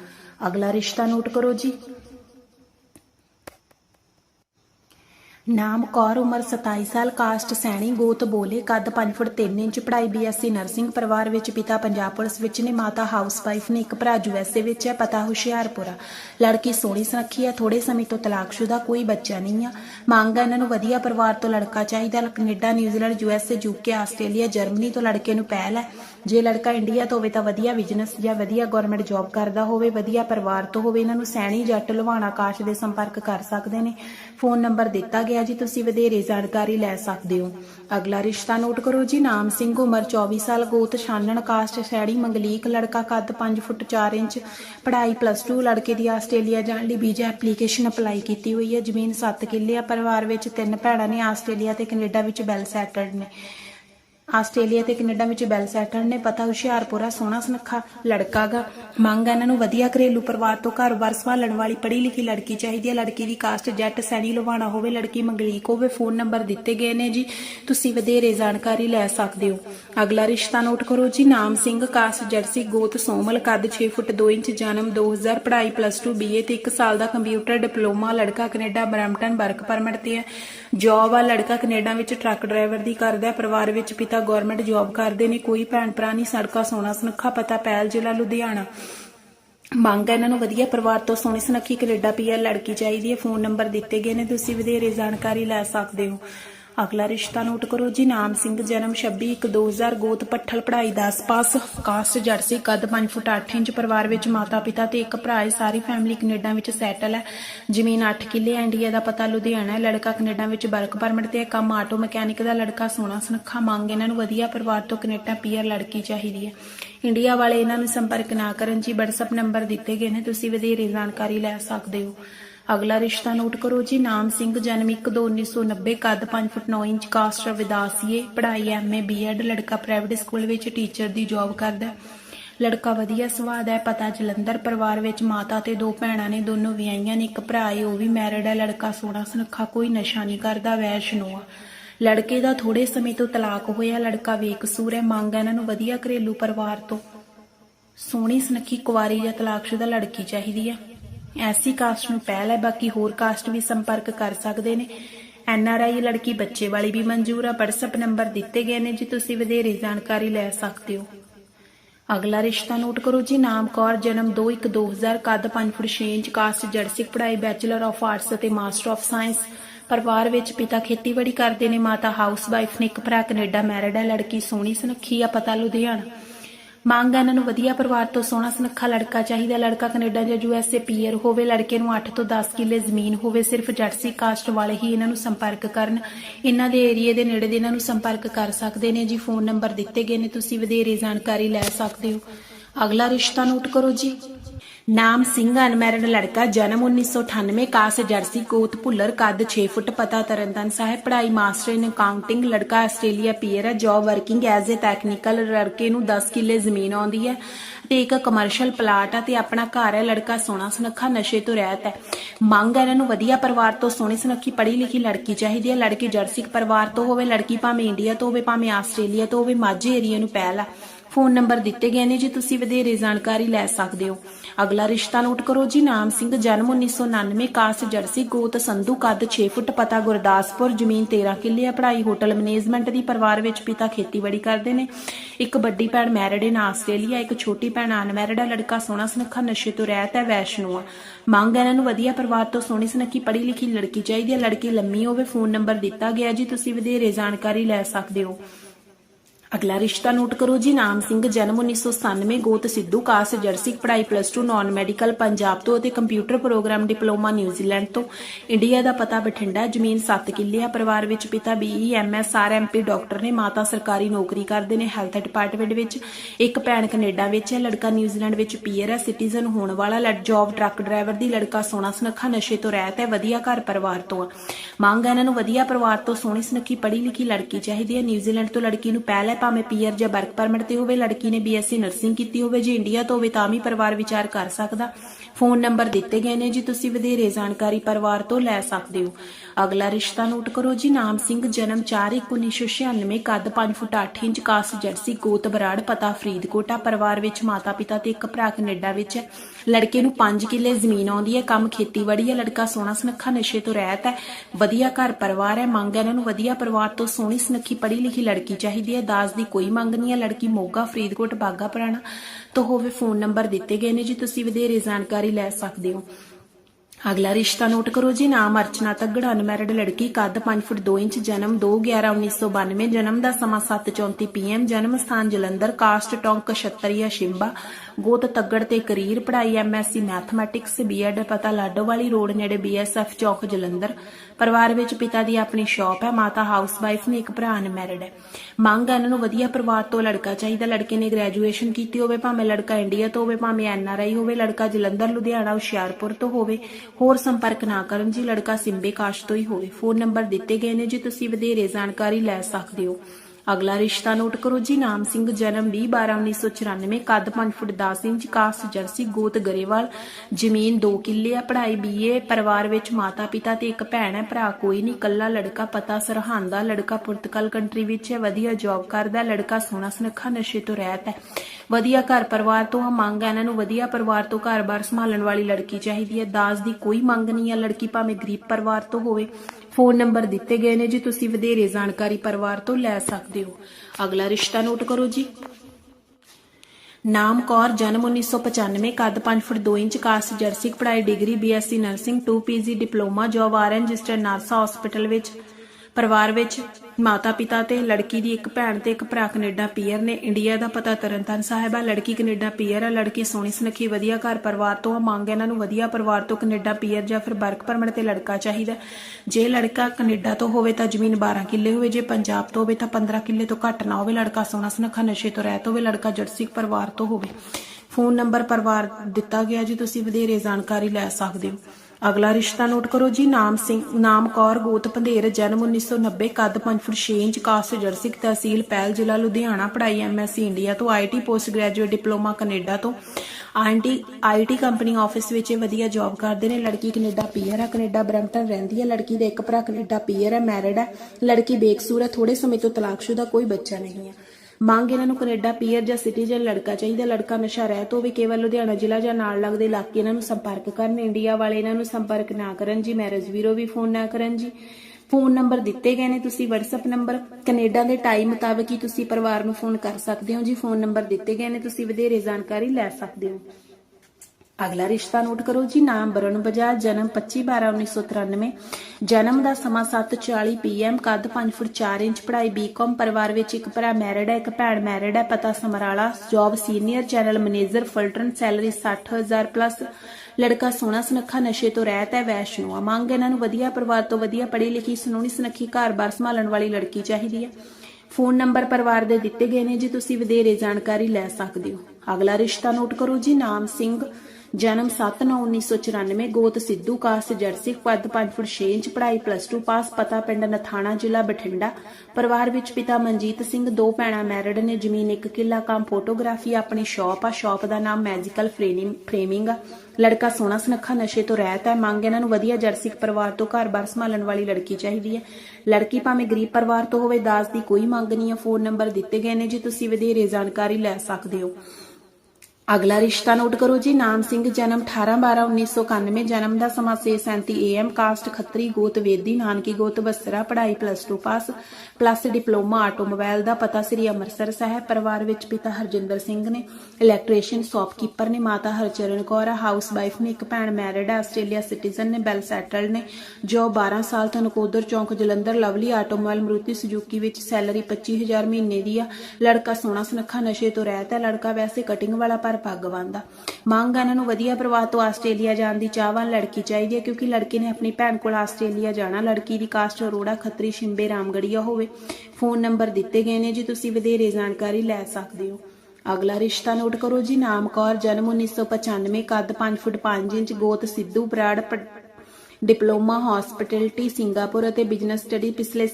ਅਗਲਾ ਰਿਸ਼ਤਾ ਨੋਟ ਕਰੋ ਜੀ। ਨਾਮ ਕੌਰ, ਉਮਰ 27 ਸਾਲ, ਕਾਸਟ, ਸੈਣੀ, ਗੋਤ, ਬੋਲੇ, ਕੱਦ 5 ਫੁੱਟ 3 ਇੰਚ, ਪੜ੍ਹਾਈ ਬੀਐਸਸੀ ਨਰਸਿੰਗ ਪਰਿਵਾਰ ਵਿੱਚ, ਪਿਤਾ ਪੰਜਾਬ ਪੁਲਿਸ ਵਿੱਚ ਨੇ, ਮਾਤਾ ਹਾਊਸਵਾਈਫ ਨੇ, ਇੱਕ ਭਰਾ ਯੂਐਸਏ ਵਿੱਚ ਹੈ, ਪਤਾ ਹੁਸ਼ਿਆਰਪੁਰਾ ਲੜਕੀ ਸੋਹਣੀ ਸੁਨੱਖੀ ਹੈ ਥੋੜੇ ਸਮੇਂ ਤੋਂ ਤਲਾਕਸ਼ੁਦਾ, ਕੋਈ ਬੱਚਾ ਨਹੀਂ ਆ। ਮੰਗ ਹੈ ਇਹਨਾਂ ਨੂੰ ਵਧੀਆ ਪਰਿਵਾਰ ਤੋਂ ਲੜਕਾ ਚਾਹੀਦਾ Canada, New Zealand USA UK Australia, Germany ਤੋਂ ਲੜਕੇ ਨੂੰ ਪਹਿਲ ਹੈ। ਜੇ ਲੜਕਾ ਇੰਡੀਆ ਤੋਂ ਹੋਵੇ ਤਾਂ ਵਧੀਆ ਬਿਜ਼ਨਸ ਜਾਂ ਵਧੀਆ ਗਵਰਨਮੈਂਟ ਜੌਬ ਕਰਦਾ ਹੋਵੇ, ਵਧੀਆ ਪਰਿਵਾਰ ਤੋਂ ਹੋਵੇ, ਇਹਨਾਂ ਨੂੰ ਸੈਣੀ ਜੱਟ ਲੁਹਾਣਾ ਆਕਾਸ਼ ਦੇ ਸੰਪਰਕ ਕਰ ਸਕਦੇ ਨੇ। ਫੋਨ ਨੰਬਰ ਦਿੱਤਾ ਗਿਆ ਜੀ, ਤੁਸੀਂ ਵਧੇਰੇ ਜਾਣਕਾਰੀ ਲੈ ਸਕਦੇ ਹੋ। ਅਗਲਾ ਰਿਸ਼ਤਾ ਨੋਟ ਕਰੋ ਜੀ, ਨਾਮ ਸਿੰਘ, ਉਮਰ 24 ਸਾਲ, ਗੋਤ ਛਾਨਣ ਕਾਸਟ ਸ਼ੈੜੀ, ਮੰਗਲੀਕ, ਲੜਕਾ ਕੱਦ 5 ਫੁੱਟ 4 ਇੰਚ, ਪੜ੍ਹਾਈ ਪਲੱਸ 2 ਲੜਕੇ ਦੀ ਆਸਟ੍ਰੇਲੀਆ ਜਾਣ ਲਈ ਵੀਜ਼ਾ ਐਪਲੀਕੇਸ਼ਨ ਅਪਲਾਈ ਕੀਤੀ ਹੋਈ ਹੈ। ਜ਼ਮੀਨ 7 ਕਿੱਲੇ ਆ, ਪਰਿਵਾਰ ਵਿੱਚ ਤਿੰਨ ਭੈਣਾਂ ਨੇ, ਆਸਟ੍ਰੇਲੀਆ ਤੇ ਕੈਨੇਡਾ ਵਿੱਚ ਵੈਲ ਸੈਟਲਡ ਨੇ। ਆਸਟ੍ਰੇਲੀਆ ਤੇ ਕੈਨੇਡਾ ਵਿੱਚ ਬੈਲ ਸੈਟਲਡ ਨੇ ਪਤਾ ਹੁਸ਼ਿਆਰਪੁਰਾ ਸੋਹਣਾ ਸੁਨੱਖਾ ਲੜਕਾ ਮੰਗ ਇਹਨਾਂ ਨੂੰ ਵਧੀਆ ਘਰੇਲੂ ਪਰਿਵਾਰ ਤੋਂ ਘਰ-ਬਾਰ ਸੰਭਾਲਣ ਵਾਲੀ ਪੜ੍ਹੀ ਲਿਖੀ ਲੜਕੀ ਚਾਹੀਦੀ ਹੈ। ਲੜਕੀ ਦੀ ਕਾਸਟ ਜੱਟ ਸੈਣੀ ਲੁਹਾਣਾ ਹੋਵੇ, ਲੜਕੀ ਮੰਗਲੀਕ ਹੋਵੇ, ਫੋਨ ਨੰਬਰ ਦਿੱਤੇ ਗਏ ਨੇ ਜੀ। ਤੁਸੀਂ ਵਧੇਰੇ ਜਾਣਕਾਰੀ ਲੈ ਸਕਦੇ ਹੋ। ਅਗਲਾ ਰਿਸ਼ਤਾ ਨੋਟ ਕਰੋ ਜੀ। ਨਾਮ ਸਿੰਘ, ਕਾਸਟ ਜਰਸੀ ਗੋਤ ਸੋਮਲ, ਕੱਦ 6 ਫੁੱਟ 2 ਇੰਚ, ਜਨਮ 2000 ਪੜ੍ਹਾਈ ਪਲੱਸ 2 ਬੀਏ ਤੇ 1 ਸਾਲ ਦਾ ਕੰਪਿਊਟਰ ਡਿਪਲੋਮਾ। ਲੜਕਾ ਕੈਨੇਡਾ ਬਰੈਂਪਟਨ ਵਰਕ ਪਰਮਿਟ ਤੇ ਹੈ। ਜੌਬ ਆ, ਲੜਕਾ ਕੈਨੇਡਾ ਵਿੱਚ ਟਰੱਕ ਡਰਾਈਵਰ ਦੀ ਕਰਦਾ ਹੈ। ਪਰਿਵਾਰ ਵਿੱਚ ਪਿਤਾ ਗਵਰਨਮੈਂਟ ਜੌਬ ਕਰਦੇ ਨੇ, ਕੋਈ ਭੈਣ ਭਰਾ ਨਹੀਂ, ਸੜਕਾ ਸੋਨਾ ਸੁਨੱਖਾ ਪਤਾ, ਪੈਲ ਜ਼ਿਲ੍ਹਾ ਲੁਧਿਆਣਾ। ਮੰਗ ਹੈ ਇਹਨਾਂ ਨੂੰ ਵਧੀਆ ਪਰਿਵਾਰ ਤੋਂ ਸੋਹਣੀ ਸੁਨੱਖੀ ਕੈਨੇਡਾ ਪੀਆਰ ਲੜਕੀ ਚਾਹੀਦੀ ਹੈ, ਫੋਨ ਨੰਬਰ ਦਿੱਤੇ ਗਏ ਨੇ, ਤੁਸੀਂ ਵਧੇਰੇ ਜਾਣਕਾਰੀ ਲੈ ਸਕਦੇ ਹੋ। ਅਗਲਾ ਰਿਸ਼ਤਾ ਨੋਟ ਕਰੋ ਜੀ, ਨਾਮ ਸਿੰਘ, ਜਨਮ 26 1 2000 ਗੋਤ, ਪੱਠਲ ਪੜ੍ਹਾਈ 10 ਪਾਸ ਕਾਸਟ ਜਰਸੀ, ਕੱਦ 5 ਫੁੱਟ 8 ਇੰਚ, ਪਰਿਵਾਰ ਵਿੱਚ ਮਾਤਾ ਪਿਤਾ ਤੇ ਇੱਕ ਭਰਾ ਹੈ, ਸਾਰੀ ਫੈਮਿਲੀ ਕੈਨੇਡਾ ਵਿੱਚ ਸੈਟਲ ਹੈ। ਜ਼ਮੀਨ 8 ਕਿੱਲੇ ਇੰਡੀਆ ਦਾ ਪਤਾ ਲੁਧਿਆਣਾ ਹੈ। ਲੜਕਾ ਕੈਨੇਡਾ ਵਿੱਚ ਵਰਕ ਪਰਮਿਟ ਤੇ ਕੰਮ ਆਟੋ ਮਕੈਨਿਕ ਦਾ ਲੜਕਾ ਸੋਹਣਾ ਸੁਨੱਖਾ, ਮੰਗ ਇਹਨਾਂ ਨੂੰ ਵਧੀਆ ਪਰਿਵਾਰ ਤੋਂ ਕੈਨੇਡਾ ਪੀਆਰ ਲੜਕੀ ਚਾਹੀਦੀ ਹੈ। ਇੰਡੀਆ ਵਾਲੇ ਇਹਨਾਂ ਨੂੰ ਸੰਪਰਕ ਨਾ ਕਰਨ ਜੀ, WhatsApp ਨੰਬਰ ਦਿੱਤੇ ਗਏ ਨੇ, ਤੁਸੀਂ ਵਧੇਰੇ ਜਾਣਕਾਰੀ ਲੈ ਸਕਦੇ ਹੋ। ਅਗਲਾ ਰਿਸ਼ਤਾ ਨੋਟ ਕਰੋ ਜੀ, ਨਾਮ ਸਿੰਘ, ਜਨਮ 1/2/1990 ਕੱਦ 5 ਫੁੱਟ 9 ਇੰਚ ਕਾਸਟ ਵਿਦਾਸੀਏ, ਪੜ੍ਹਾਈ ਐਮਏ ਬੀਐਡ, ਲੜਕਾ ਪ੍ਰਾਈਵੇਟ ਸਕੂਲ ਵਿੱਚ ਟੀਚਰ ਦੀ ਜੌਬ ਕਰਦਾ ਲੜਕਾ ਵਧੀਆ ਸਵਾਦ ਹੈ, ਪਤਾ ਜਲੰਧਰ ਪਰਿਵਾਰ ਵਿੱਚ ਮਾਤਾ ਤੇ ਦੋ ਭੈਣਾਂ ਨੇ, ਦੋਨੋਂ ਵਿਆਹੀਆਂ ਨੇ, ਇੱਕ ਭਰਾ ਹੈ, ਉਹ ਵੀ ਮੈਰਿਡ ਹੈ, ਲੜਕਾ ਸੋਹਣਾ ਸੁਨੱਖਾ, ਕੋਈ ਨਸ਼ਾ ਨਹੀਂ ਕਰਦਾ ਵੈਸ਼ਨੋ ਆ ਲੜਕੇ ਦਾ ਥੋੜੇ ਸਮੇਂ ਤੋਂ ਤਲਾਕ ਹੋਇਆ, ਲੜਕਾ ਬੇਕਸੂਰ ਹੈ, ਮੰਗ ਹੈ ਇਹਨਾਂ ਨੂੰ ਵਧੀਆ ਘਰੇਲੂ ਪਰਿਵਾਰ ਤੋਂ। ਸੋਹਣੀ ਸੁਨੱਖੀ ਕੁਵਾਰੀ ਜਾਂ ਤਲਾਕਸ਼ੁਦਾ ਲੜਕੀ ਚਾਹੀਦੀ ਹੈ। ਐਸੀ ਕਾਸਟ ਨੂੰ ਪਹਿਲ ਹੈ, ਬਾਕੀ ਹੋਰ ਕਾਸਟ ਵੀ ਸੰਪਰਕ ਕਰ ਸਕਦੇ ਨੇ। ਐਨ ਲੜਕੀ ਬੱਚੇ ਵਾਲੀ ਵੀ ਮਨਜ਼ੂਰ ਆ WhatsApp ਨੰਬਰ ਦਿੱਤੇ ਗਏ ਨੇ ਜੀ, ਤੁਸੀਂ ਵਧੇਰੇ ਜਾਣਕਾਰੀ ਲੈ ਸਕਦੇ ਹੋ। ਅਗਲਾ ਰਿਸ਼ਤਾ ਨੋਟ ਕਰੋ ਜੀ, ਨਾਮ ਕੌਰ, ਜਨਮ 2/1/2000 ਕੱਦ 5 ਫੁੱਟ 6 ਇੰਚ ਕਾਸਟ ਜਰਸਿਕ ਪੜ੍ਹਾਈ ਬੈਚਲਰ ਆਫ ਆਰਟਸ ਅਤੇ ਮਾਸਟਰ ਆਫ ਸਾਇੰਸ ਪਰਿਵਾਰ ਵਿੱਚ ਪਿਤਾ ਖੇਤੀਬਾੜੀ ਕਰਦੇ ਨੇ, ਮਾਤਾ ਹਾਊਸ ਵਾਈਫ ਨੇ ਇੱਕ ਭਰਾ, ਕੈਨੇਡਾ ਮੈਰਿਡ ਹੈ, ਲੜਕੀ ਸੋਹਣੀ ਸੁਨੱਖੀ ਆ, ਪਤਾ ਲੁਧਿਆਣਾ। ਮੰਗ ਇਹਨਾਂ ਨੂੰ ਵਧੀਆ ਪਰਿਵਾਰ ਤੋਂ ਸੋਹਣਾ ਸੁਨੱਖਾ ਲੜਕਾ ਚਾਹੀਦਾ, ਲੜਕਾ ਕੈਨੇਡਾ ਜਾਂ ਯੂਐਸਏ ਪੀਅਰ ਹੋਵੇ, ਲੜਕੇ ਨੂੰ 8 ਤੋਂ 10 ਕਿੱਲੇ ਜ਼ਮੀਨ ਹੋਵੇ, ਸਿਰਫ ਜਰਸੀ ਕਾਸਟ ਵਾਲੇ ਹੀ ਇਹਨਾਂ ਨੂੰ ਸੰਪਰਕ ਕਰਨ। ਇਹਨਾਂ ਦੇ ਏਰੀਏ ਦੇ ਨੇੜੇ ਦੇ ਇਹਨਾਂ ਨੂੰ ਸੰਪਰਕ ਕਰ ਸਕਦੇ ਨੇ। ਜੀ, ਫੋਨ ਨੰਬਰ ਦਿੱਤੇ ਗਏ ਨੇ, ਤੁਸੀਂ ਵਧੇਰੇ ਜਾਣਕਾਰੀ ਲੈ ਸਕਦੇ ਹੋ। ਅਗਲਾ ਰਿਸ਼ਤਾ ਨੋਟ ਕਰੋ ਜੀ। ਨਾਮ ਸਿੰਘ ਅਨਮੈਰਿਡ ਲੜਕਾ, ਜਨਮ 1998 ਕਾਸ ਜਰਸੀ, ਕੋਤ ਭੁੱਲਰ, ਕੱਦ 6 ਫੁੱਟ, ਪਤਾ ਤਰਨਤਨ ਸਾਹਿਬ, ਪੜ੍ਹਾਈ ਮਾਸਟਰ ਇਨ ਅਕਾਊਂਟਿੰਗ ਲੜਕਾ ਆਸਟ੍ਰੇਲੀਆ ਪੀਅਰ ਹੈ job working as a technical ਲੜਕੇ ਨੂੰ 10 ਕਿੱਲੇ ਜ਼ਮੀਨ ਆਉਂਦੀ ਹੈ ਤੇ ਇੱਕ ਕਮਰਸ਼ੀਅਲ ਪਲਾਟ ਆ ਤੇ ਆਪਣਾ ਘਰ ਹੈ, ਲੜਕਾ ਸੋਹਣਾ ਸੁਨੱਖਾ, ਨਸ਼ੇ ਤੋਂ ਰਹਿਤ ਹੈ। ਮੰਗ ਹੈ ਇਹਨਾਂ ਨੂੰ ਵਧੀਆ ਪਰਿਵਾਰ ਤੋਂ ਸੋਹਣੀ ਸੁਨੱਖੀ ਪੜ੍ਹੀ ਲਿਖੀ ਲੜਕੀ ਚਾਹੀਦੀ ਹੈ, ਲੜਕੀ ਜਰਸੀ ਪਰਿਵਾਰ ਤੋਂ ਹੋਵੇ, ਲੜਕੀ ਭਾਵੇਂ ਇੰਡੀਆ ਤੋਂ ਹੋਵੇ, ਭਾਵੇਂ ਆਸਟ੍ਰੇਲੀਆ ਤੋਂ ਹੋਵੇ, ਮਾਝੇ ਏਰੀਆ ਨੂੰ ਪਹਿਲ ਆ। ਫੋਨ ਨੰਬਰ ਦਿੱਤੇ ਗਏ ਨੇ ਜੀ, ਤੁਸੀਂ ਵਧੇਰੇ ਜਾਣਕਾਰੀ ਲੈ ਸਕਦੇ ਹੋ। ਅਗਲਾ ਰਿਸ਼ਤਾ ਨੋਟ ਕਰੋ ਜੀ, ਨਾਮ ਸਿੰਘ, ਜਨਮ 1999 ਕਾਸਟ ਜਰਸੀ, ਗੋਤ, ਸੰਧੂ, ਕੱਦ 6 ਫੁੱਟ, ਪਤਾ, ਗੁਰਦਾਸਪੁਰ, ਜ਼ਮੀਨ 13 ਕਿੱਲੇ ਪੜ੍ਹਾਈ, ਹੋਟਲ ਮੈਨੇਜਮੈਂਟ ਦੀ, ਪਰਿਵਾਰ ਵਿੱਚ ਪਿਤਾ ਖੇਤੀਬਾੜੀ ਕਰਦੇ ਨੇ। ਇੱਕ ਵੱਡੀ ਭੈਣ ਮੈਰਿਡ ਇਨ ਆਸਟ੍ਰੇਲੀਆ, ਇੱਕ ਛੋਟੀ ਭੈਣ ਅਨਮੈਰਿਡ ਹੈ ਲੜਕਾ ਸੋਹਣਾ ਸੁਨੱਖਾ, ਨਸ਼ੇ ਤੋਂ ਰਹਿਤ ਹੈ ਵੈਸ਼ਨੂ ਆ। ਮੰਗ ਇਹਨਾਂ ਨੂੰ ਵਧੀਆ ਪਰਿਵਾਰ ਤੋਂ ਸੋਹਣੀ ਸੁਨੱਖੀ ਪੜ੍ਹੀ ਲਿਖੀ ਲੜਕੀ ਚਾਹੀਦੀ ਹੈ ਲੜਕੀ ਲੰਮੀ ਹੋਵੇ, ਫੋਨ ਨੰਬਰ ਦਿੱਤਾ ਗਿਆ ਜੀ, ਤੁਸੀਂ ਵਧੇਰੇ ਜਾਣਕਾਰੀ ਲੈ ਸਕਦੇ ਹੋ। ਅਗਲਾ ਰਿਸ਼ਤਾ ਨੋਟ ਕਰੋ ਜੀ, ਨਾਮ ਸਿੰਘ, ਜਨਮ 1997 ਗੋਤ ਸਿੱਧੂ, ਕਾਸ, ਜਰਸੀ ਪੜਾਈ ਪਲੱਸ 2 ਨਾਨ ਮੈਡੀਕਲ ਪੰਜਾਬ ਤੋਂ ਅਤੇ computer program diploma New Zealand ਤੋਂ। ਇੰਡੀਆ ਦਾ ਪਤਾ ਬਠਿੰਡਾ, ਜ਼ਮੀਨ 7 ਕਿੱਲੇ ਆ, ਪਰਿਵਾਰ ਵਿੱਚ ਪਿਤਾ ਬੀਈ ਐਮਐਸ ਆਰਐਮਪੀ ਡਾਕਟਰ ਨੇ, ਮਾਤਾ ਸਰਕਾਰੀ ਨੌਕਰੀ ਕਰਦੇ ਨੇ ਹੈਲਥ ਡਿਪਾਰਟਮੈਂਟ ਵਿੱਚ। ਇੱਕ ਭੈਣ ਕੈਨੇਡਾ ਵਿੱਚ ਹੈ, ਲੜਕਾ ਨਿਊਜ਼ੀਲੈਂਡ ਵਿੱਚ ਪੀਅਰ ਹੈ ਸਿਟੀਜ਼ਨ ਹੋਣ ਵਾਲਾ ਲੜ ਜੌਬ ਟਰੱਕ ਡਰਾਈਵਰ ਦੀ, ਲੜਕਾ ਸੋਹਣਾ ਸੁਨੱਖਾ, ਨਸ਼ੇ ਤੋਂ ਰਹਿਤ ਹੈ, ਵਧੀਆ ਘਰ ਪਰਿਵਾਰ ਤੋਂ ਮੰਗ ਹੈ ਇਹਨਾਂ ਨੂੰ ਵਧੀਆ ਪਰਿਵਾਰ ਤੋਂ ਸੋਹਣੀ ਸੁਨੱਖੀ ਪੜ੍ਹੀ ਲਿਖੀ ਲੜਕੀ ਚਾਹੀਦੀ ਹੈ। ਨਿਊਜ਼ੀਲੈਂਡ ਤੋਂ ਲੜਕੀ ਨੂੰ ਪਹਿਲ ਹੈ ਭਾਵੇਂ ਪੀਅਰ ਜਾਂ ਵਰਕ ਪਰਮਿਟ ਤੇ ਹੋਵੇ, ਲੜਕੀ ਨੇ ਬੀਐਸਸੀ ਨਰਸਿੰਗ ਕੀਤੀ ਹੋਵੇ, ਜੇ ਇੰਡੀਆ ਤੋਂ ਹੋਵੇ ਤਾਂ ਵੀ ਪਰਿਵਾਰ ਵਿਚਾਰ ਕਰ ਸਕਦਾ। ਫੋਨ ਨੰਬਰ ਦਿੱਤੇ ਗਏ ਨੇ ਜੀ, ਤੁਸੀਂ ਵਧੇਰੇ ਜਾਣਕਾਰੀ ਪਰਿਵਾਰ ਤੋਂ ਲੈ ਸਕਦੇ ਹੋ। ਅਗਲਾ ਰਿਸ਼ਤਾ ਨੋਟ ਕਰੋ ਜੀ, ਨਾਮ ਸਿੰਘ, ਜਨਮ 4/1996 ਕੱਦ 5 ਫੁੱਟ 8 ਇੰਚ, ਕਾਸ ਜਰਸੀ ਗੋਤ ਬਰਾੜ, ਪਤਾ ਫਰੀਦਕੋਟਾ, ਪਰਿਵਾਰ ਵਿੱਚ ਮਾਤਾ ਪਿਤਾ ਤੇ ਇੱਕ ਭਰਾ ਕੈਨੇਡਾ ਵਿੱਚ ਹੈ। ਲੜਕੇ ਨੂੰ 5 ਕਿੱਲੇ ਜ਼ਮੀਨ ਆਉਂਦੀ ਹੈ, ਕੰਮ ਖੇਤੀਬਾੜੀ ਹੈ, ਲੜਕਾ ਸੋਹਣਾ ਸੁਨੱਖਾ, ਨਸ਼ੇ ਤੋਂ ਰਹਿਤ ਹੈ, ਵਧੀਆ ਘਰ ਪਰਿਵਾਰ ਹੈ, ਮੰਗ ਹੈ ਇਹਨਾਂ ਨੂੰ ਵਧੀਆ ਪਰਿਵਾਰ ਤੋਂ ਸੋਹਣੀ ਸੁਨੱਖੀ ਪੜ੍ਹੀ ਲਿਖੀ ਲੜਕੀ ਚਾਹੀਦੀ ਹੈ ਦਾਜ ਦੀ ਕੋਈ ਮੰਗ ਨਹੀਂ ਹੈ, ਲੜਕੀ ਮੋਗਾ, ਫਰੀਦਕੋਟ ਬਾਗਾ ਪੁਰਾਣਾ। ਤੋਂ ਹੋਵੇ ਫੋਨ ਨੰਬਰ ਦਿੱਤੇ ਗਏ ਨੇ ਜੀ ਤੁਸੀਂ ਵਧੇਰੇ ਜਾਣਕਾਰੀ ਲੈ ਸਕਦੇ ਹੋ। ਅਗਲਾ ਰਿਸ਼ਤਾ ਨੋਟ ਕਰੋ ਜੀ, ਨਾਮ ਅਰਚਨਾ ਤੱਗੜ, ਅਨਮੈਰਿਡ ਲੜਕੀ, ਕੱਦ 5 ਫੁੱਟ 2 ਇੰਚ, ਜਨਮ 2/11/1992 ਜਨਮ ਦਾ ਸਮਾਂ 7:34 ਪੀਐਮ, ਜਨਮ ਸਥਾਨ ਜਲੰਧਰ, ਕਾਸਟ ਟੌਂਕ ਕਸ਼ਤਰੀਆ ਸ਼ਿੰਬਾ, ਗੋਤ ਤੱਗੜ ਤੇ ਕਰੀਰ ਪੜ੍ਹਾਈ, ਐਮਐਸਸੀ ਮੈਥਮੈਟਿਕਸ, ਬੀਐਡ ਪਤਾ ਲਾਡੋਵਾਲੀ ਰੋਡ ਨੇੜੇ ਬੀਐਸਐਫ ਚੌਕ ਜਲੰਧਰ। ਪਰਿਵਾਰ ਵਿੱਚ ਪਿਤਾ ਦੀ ਆਪਣੀ ਸ਼ਾਪ ਹੈ, ਮਾਤਾ ਹਾਊਸ ਵਾਈਫ ਨੇ ਇੱਕ ਭਰਾ ਅਨਮੈਰਿਡ ਹੈ। ਮੰਗ ਹੈ ਇਹਨਾਂ ਨੂੰ ਵਧੀਆ ਪਰਿਵਾਰ ਤੋਂ ਲੜਕਾ ਚਾਹੀਦਾ, ਲੜਕੇ ਨੇ ਗ੍ਰੈਜੂਏਸ਼ਨ ਕੀਤੀ ਹੋਵੇ, ਭਾਵੇਂ ਲੜਕਾ ਇੰਡੀਆ ਤੋਂ ਹੋਵੇ, ਭਾਵੇਂ ਐਨਆਰਆਈ ਹੋਵੇ, ਲੜਕਾ ਜਲੰਧਰ, ਲੁਧਿਆਣਾ, ਹੁਸ਼ਿਆਰਪੁਰ ਤੋਂ ਹੋਵੇ। ਹੋਰ ਸੰਪਰਕ ਨਾ ਕਰਨ ਜੀ, ਲੜਕਾ ਸਿੰਬੇ ਕਾਸ਼ ਤੋਂ ਹੀ ਹੋਵੇ। ਫੋਨ ਨੰਬਰ ਦਿੱਤੇ ਗਏ ਨੇ ਜੀ, ਤੁਸੀਂ ਵਧੇਰੇ ਜਾਣਕਾਰੀ ਲੈ ਸਕਦੇ ਹੋ। ਅਗਲਾ ਰਿਸ਼ਤਾ ਨੋਟ ਕਰੋ ਜੀ, ਨਾਮ ਸਿੰਘ, ਜਨਮ 20/12/1994 ਕੱਦ 5 ਫੁੱਟ 10 ਇੰਚ ਕਾਸਟ ਜਰਸੀ, ਗੋਤ, ਗਰੇਵਾਲ, ਜ਼ਮੀਨ 2 ਕਿੱਲੇ ਆ, ਪੜ੍ਹਾਈ ਬੀਏ ਪਰਿਵਾਰ ਵਿੱਚ ਮਾਤਾ ਪਿਤਾ ਤੇ ਇੱਕ ਭੈਣ ਹੈ ਭਰਾ ਕੋਈ ਨਹੀਂ ਕੱਲਾ ਲੜਕਾ ਪਤਾ ਸਰਹੰਦ ਦਾ ਲੜਕਾ ਪੁਰਤਗਾਲ ਕੰਟਰੀ ਵਿੱਚ ਹੈ, ਵਧੀਆ ਜੌਬ ਕਰਦਾ, ਲੜਕਾ ਸੋਹਣਾ ਸੁਨੱਖਾ ਨਸ਼ੇ ਤੋਂ ਰਹਿਤ ਹੈ। ਵਧੀਆ ਘਰ ਪਰਿਵਾਰ ਤੋਂ ਆ, ਮੰਗ ਹੈ ਇਹਨਾਂ ਨੂੰ ਵਧੀਆ ਪਰਿਵਾਰ ਤੋਂ ਘਰ-ਬਾਰ ਸੰਭਾਲਣ ਵਾਲੀ ਲੜਕੀ ਚਾਹੀਦੀ ਹੈ। ਦਾਜ ਦੀ ਕੋਈ ਮੰਗ ਨਹੀਂ ਹੈ ਲੜਕੀ ਭਾਵੇਂ ਗਰੀਬ ਪਰਿਵਾਰ ਤੋਂ ਹੋਵੇ। ਫੋਨ ਨੰਬਰ ਦਿੱਤੇ ਗਏ ਨੇ ਜੀ, ਤੁਸੀਂ ਵਧੇਰੇ ਜਾਣਕਾਰੀ ਪਰਿਵਾਰ ਤੋਂ ਲੈ ਸਕਦੇ ਹੋ। ਅਗਲਾ ਰਿਸ਼ਤਾ ਨੋਟ ਕਰੋ ਜੀ। ਨਾਮ ਕੌਰ, ਜਨਮ 1995 ਕੱਦ 5 ਫੁੱਟ 2 ਇੰਚ ਕਾਸਟ ਜਰਸੀ ਪੜ੍ਹਾਈ degree BSc nursing 2 PG diploma, job, R registered nurse hospital ਵਿੱਚ। ਪਰਿਵਾਰ ਵਿੱਚ ਮਾਤਾ ਪਿਤਾ ਤੇ ਲੜਕੀ ਦੀ ਇੱਕ ਭੈਣ ਤੇ ਇੱਕ ਭਰਾ ਕੈਨੇਡਾ ਪੀਅਰ ਨੇ। ਇੰਡੀਆ ਦਾ ਪਤਾ ਤਰਨਤਨ ਸਾਹਿਬ ਆ, ਲੜਕੀ ਕੈਨੇਡਾ ਪੀਅਰ ਆ, ਲੜਕੀ ਸੋਹਣੀ ਸੁਨੱਖੀ, ਵਧੀਆ ਘਰ ਪਰਿਵਾਰ ਤੋਂ ਆ। ਮੰਗ ਇਹਨਾਂ ਨੂੰ ਵਧੀਆ ਪਰਿਵਾਰ ਤੋਂ ਕੈਨੇਡਾ ਪੀਅਰ ਜਾਂ ਫਿਰ ਵਰਕ ਪਰਮਿਟ ਤੇ ਲੜਕਾ ਚਾਹੀਦਾ। ਜੇ ਲੜਕਾ ਕੈਨੇਡਾ ਤੋਂ ਹੋਵੇ ਤਾਂ ਜ਼ਮੀਨ 12 ਕਿੱਲੇ ਹੋਵੇ, ਜੇ ਪੰਜਾਬ ਤੋਂ ਹੋਵੇ ਤਾਂ 15 ਕਿੱਲੇ ਤੋਂ ਘੱਟ ਨਾ ਹੋਵੇ, ਲੜਕਾ ਸੋਹਣਾ ਸੁਨੱਖਾ, ਨਸ਼ੇ ਤੋਂ ਰਹਿਤ ਹੋਵੇ, ਲੜਕਾ ਜਰਸੀ ਪਰਿਵਾਰ ਤੋਂ ਹੋਵੇ। ਫੋਨ ਨੰਬਰ ਪਰਿਵਾਰ ਦਿੱਤਾ ਗਿਆ ਜੀ, ਤੁਸੀਂ ਵਧੇਰੇ ਜਾਣਕਾਰੀ ਲੈ ਸਕਦੇ ਹੋ। ਅਗਲਾ ਰਿਸ਼ਤਾ ਨੋਟ ਕਰੋ ਜੀ, ਨਾਮ ਸਿੰਘ, ਨਾਮ ਕੌਰ, ਗੋਤ ਪੰਧੇਰ, ਜਨਮ 1990 ਕੱਦ 5 ਫੁੱਟ 6 ਇੰਚ ਕਾਸਟ ਜਰਸਿਕ ਤਹਿਸੀਲ ਪਹਿਲ ਜ਼ਿਲ੍ਹਾ ਲੁਧਿਆਣਾ, ਪੜ੍ਹਾਈ ਐਮਐਸਸੀ ਇੰਡੀਆ ਤੋਂ IT post graduate diploma Canada ਤੋਂ। ਆਈਟੀ ਆਈਟੀ ਕੰਪਨੀ ਆਫਿਸ ਵਿੱਚ ਵਧੀਆ ਜੌਬ ਕਰਦੇ ਨੇ, ਲੜਕੀ ਕੈਨੇਡਾ ਪੀਅਰ ਹੈ ਕੈਨੇਡਾ ਬਰੈਂਪਟਨ ਰਹਿੰਦੀ ਹੈ ਲੜਕੀ ਦਾ ਇੱਕ ਭਰਾ ਕੈਨੇਡਾ ਪੀਅਰ ਹੈ ਮੈਰਿਡ ਹੈ ਲੜਕੀ ਬੇਕਸੂਰ ਹੈ ਥੋੜੇ ਸਮੇਂ ਤੋਂ ਤਲਾਕਸ਼ੁਦਾ ਕੋਈ ਬੱਚਾ ਨਹੀਂ ਹੈ ਮੰਗ ਇਹਨਾਂ ਨੂੰ ਕੈਨੇਡਾ, ਪੀਅਰ ਜਾਂ ਸਿਟੀਜ਼ਨ ਲੜਕਾ ਚਾਹੀਦਾ। ਲੜਕਾ ਨਸ਼ਾ ਰਹਿਤ ਹੋਵੇ, ਕੇਵਲ ਲੁਧਿਆਣਾ ਜ਼ਿਲ੍ਹਾ ਜਾਂ ਨਾਲ ਲੱਗਦੇ ਇਲਾਕੇ ਇਹਨਾਂ ਨੂੰ ਸੰਪਰਕ ਕਰਨ। ਇੰਡੀਆ ਵਾਲੇ ਇਹਨਾਂ ਨੂੰ ਸੰਪਰਕ ਨਾ ਕਰਨ ਜੀ। ਮੈਰਿਜ ਵੀਰੋ ਵੀ ਫੋਨ ਨਾ ਕਰਨ ਜੀ। ਫੋਨ ਨੰਬਰ ਦਿੱਤੇ ਗਏ ਨੇ ਤੁਸੀਂ। WhatsApp number. ਕੈਨੇਡਾ ਦੇ ਟਾਈਮ ਮੁਤਾਬਕ ਹੀ ਤੁਸੀਂ ਪਰਿਵਾਰ ਨੂੰ ਫੋਨ ਕਰ ਸਕਦੇ ਹੋ ਜੀ। ਫੋਨ ਨੰਬਰ ਦਿੱਤੇ ਗਏ ਨੇ। ਤੁਸੀਂ ਵਧੇਰੇ ਜਾਣਕਾਰੀ ਲੈ ਸਕਦੇ ਹੋ। ਅਗਲਾ ਰਿਸ਼ਤਾ ਨੋਟ ਕਰੋ ਜੀ, ਨਾਮ ਬਰਨ ਬਜਾਜ, ਜਨਮ 25/12/1993 ਜਨਮ ਦਾ ਸਮਾਂ 7:40 ਪੀਐਮ, ਕੱਦ 5 ਫੁੱਟ 4 ਇੰਚ, ਪੜ੍ਹਾਈ ਬੀਕਾਮ, ਪਰਿਵਾਰ ਵਿੱਚ ਇੱਕ ਭਰਾ ਮੈਰਿਡ ਹੈ, ਇੱਕ ਭੈਣ ਮੈਰਿਡ ਹੈ, ਪਤਾ Samrala, job senior, channel manager, ਫਲਟਰਨ salary 60000 plus. ਲੜਕਾ ਸੋਹਣਾ ਸੁਨੱਖਾ, ਨਸ਼ੇ ਤੋਂ ਰਹਿਤ ਹੈ ਵੈਸ਼ਨੂ ਮੰਗ ਇਹਨਾਂ ਨੂੰ ਵਧੀਆ ਪਰਿਵਾਰ ਤੋਂ ਵਧੀਆ ਪੜ੍ਹੀ ਲਿਖੀ ਸੁਨੋਣੀ ਸੁਨੱਖੀ ਘਰ-ਬਾਰ ਸੰਭਾਲਣ ਵਾਲੀ ਲੜਕੀ ਚਾਹੀਦੀ ਹੈ। ਫੋਨ ਨੰਬਰ ਪਰਿਵਾਰ ਦੇ ਦਿੱਤੇ ਗਏ ਨੇ ਜੀ, ਤੁਸੀਂ ਵਧੇਰੇ ਜਾਣਕਾਰੀ ਲੈ ਸਕਦੇ ਹੋ। ਅਗਲਾ ਰਿਸ਼ਤਾ ਨੋਟ ਕਰੋ ਜੀ, ਨਾਮ ਸਿੰਘ ਜਨਮ 7/9/1994 ਗੋਤ ਸਿੱਧੂ, ਕਾਸਟ ਜਰਸੀ ਕੱਦ 5 ਫੁੱਟ 6 ਇੰਚ, ਪੜ੍ਹਾਈ ਪਲੱਸ 2 ਪਾਸ, ਪਤਾ ਪਿੰਡ ਨਥਾਣਾ, ਜ਼ਿਲ੍ਹਾ ਬਠਿੰਡਾ। ਪਰਿਵਾਰ ਵਿੱਚ ਪਿਤਾ ਮਨਜੀਤ ਸਿੰਘ, ਦੋ ਭੈਣਾਂ ਮੈਰਿਡ ਨੇ, ਜ਼ਮੀਨ ਇੱਕ ਕਿੱਲਾ, ਕੰਮ ਫੋਟੋਗ੍ਰਾਫੀ, ਆਪਣੀ ਸ਼ਾਪ ਆ ਸ਼ਾਪ ਦਾ ਨਾਮ ਮੈਜੀਕਲ ਫਰੇਮਿੰਗ ਫਰੇਮਿੰਗ ਆ। ਲੜਕਾ ਸੋਹਣਾ ਸੁਨੱਖਾ, ਨਸ਼ੇ ਤੋਂ ਰਹਿਤ ਹੈ ਮੰਗ ਇਹਨਾਂ ਨੂੰ ਵਧੀਆ ਜਰਸਿਕ ਪਰਿਵਾਰ ਤੋਂ ਘਰ-ਬਾਰ ਸੰਭਾਲਣ ਵਾਲੀ ਲੜਕੀ ਚਾਹੀਦੀ ਹੈ ਲੜਕੀ ਭਾਵੇਂ ਗਰੀਬ ਪਰਿਵਾਰ ਤੋਂ ਹੋਵੇ ਦਾਜ ਦੀ ਕੋਈ ਮੰਗ ਨਹੀਂ ਹੈ ਫੋਨ ਨੰਬਰ ਦਿੱਤੇ ਗਏ ਨੇ, ਜੀ ਤੁਸੀਂ ਵਧੇਰੇ ਜਾਣਕਾਰੀ ਲੈ ਸਕਦੇ ਹੋ। ਅਗਲਾ ਰਿਸ਼ਤਾ ਨੋਟ ਕਰੋ ਜੀ, ਨਾਮ ਸਿੰਘ, ਜਨਮ 18/12/1991 ਜਨਮ ਦਾ ਸਮਾਂ 6:37 AM ਕਾਸਟ ਖੱਤਰੀ, ਗੋਤ ਵੇਦੀ, ਨਾਨਕੀ ਗੋਤ ਬਸਰਾ, ਪੜ੍ਹਾਈ plus 2 pass plus diploma automobile ਦਾ ਪਤਾ ਸ੍ਰੀ ਅੰਮ੍ਰਿਤਸਰ ਸਾਹਿਬ, ਪਰਿਵਾਰ ਵਿੱਚ ਪਿਤਾ ਹਰਜਿੰਦਰ ਸਿੰਘ ਨੇ ਇਲੈਕਟ੍ਰੀਸ਼ੀਅਨ ਸ਼ਾਪਕੀਪਰ ਨੇ, ਮਾਤਾ ਹਰਚਰਨ ਕੌਰ ਹਾਊਸ ਵਾਈਫ ਨੇ, ਇੱਕ ਭੈਣ ਮੈਰਿਡ ਹੈ ਆਸਟ੍ਰੇਲੀਆ ਸਿਟੀਜ਼ਨ ਨੇ ਵੈਲ ਸੈਟਲਡ ਨੇ, ਜੋ 12 ਸਾਲ ਤੋਂ ਨਕੋਦਰ ਚੌਂਕ Jalandhar, Lovely automobile Maruti Suzuki ਵਿੱਚ ਸੈਲਰੀ 25000 ਮਹੀਨੇ ਦੀ ਆ, ਲੜਕਾ ਸੋਹਣਾ ਸੁਨੱਖਾ ਨਸ਼ੇ ਤੋਂ ਰਹਿਤ ਹੈ ਲੜਕਾ ਵੈਸੇ ਕਟਿੰਗ ਵਾਲਾ ਪਰ ਪੱਗ ਬੰਨਦਾ। ਮੰਗ ਇਹਨਾਂ ਨੂੰ ਵਧੀਆ ਪਰਿਵਾਰ ਤੋਂ ਆਸਟ੍ਰੇਲੀਆ ਜਾਣ ਦੀ ਚਾਹਵਾਨ ਲੜਕੀ ਚਾਹੀਦੀ ਹੈ ਕਿਉਂਕਿ ਲੜਕੇ ਨੇ ਆਪਣੀ ਭੈਣ ਕੋਲ ਆਸਟ੍ਰੇਲੀਆ ਜਾਣਾ। ਲੜਕੀ ਦੀ ਕਾਸਟ ਅਰੋੜਾ, ਖੱਤਰੀ, ਸ਼ਿੰਬੇ, ਰਾਮਗੜੀਆ ਹੋਵੇ। ਫੋਨ ਨੰਬਰ ਦਿੱਤੇ ਗਏ ਨੇ ਜੀ, ਤੁਸੀਂ ਵਧੇਰੇ ਜਾਣਕਾਰੀ ਲੈ ਸਕਦੇ ਹੋ। ਅਗਲਾ ਰਿਸ਼ਤਾ ਨੋਟ ਕਰੋ ਜੀ, ਨਾਮ ਕੌਰ, ਜਨਮ 1995 ਕੱਦ 5 ਫੁੱਟ 5 ਇੰਚ, ਗੋਤ Sidhu Brar diploma hospitality Singapore ਅਤੇ ਬਿਜ਼ਨਸ ਸਟੱਡੀ ਪਿਛਲੇ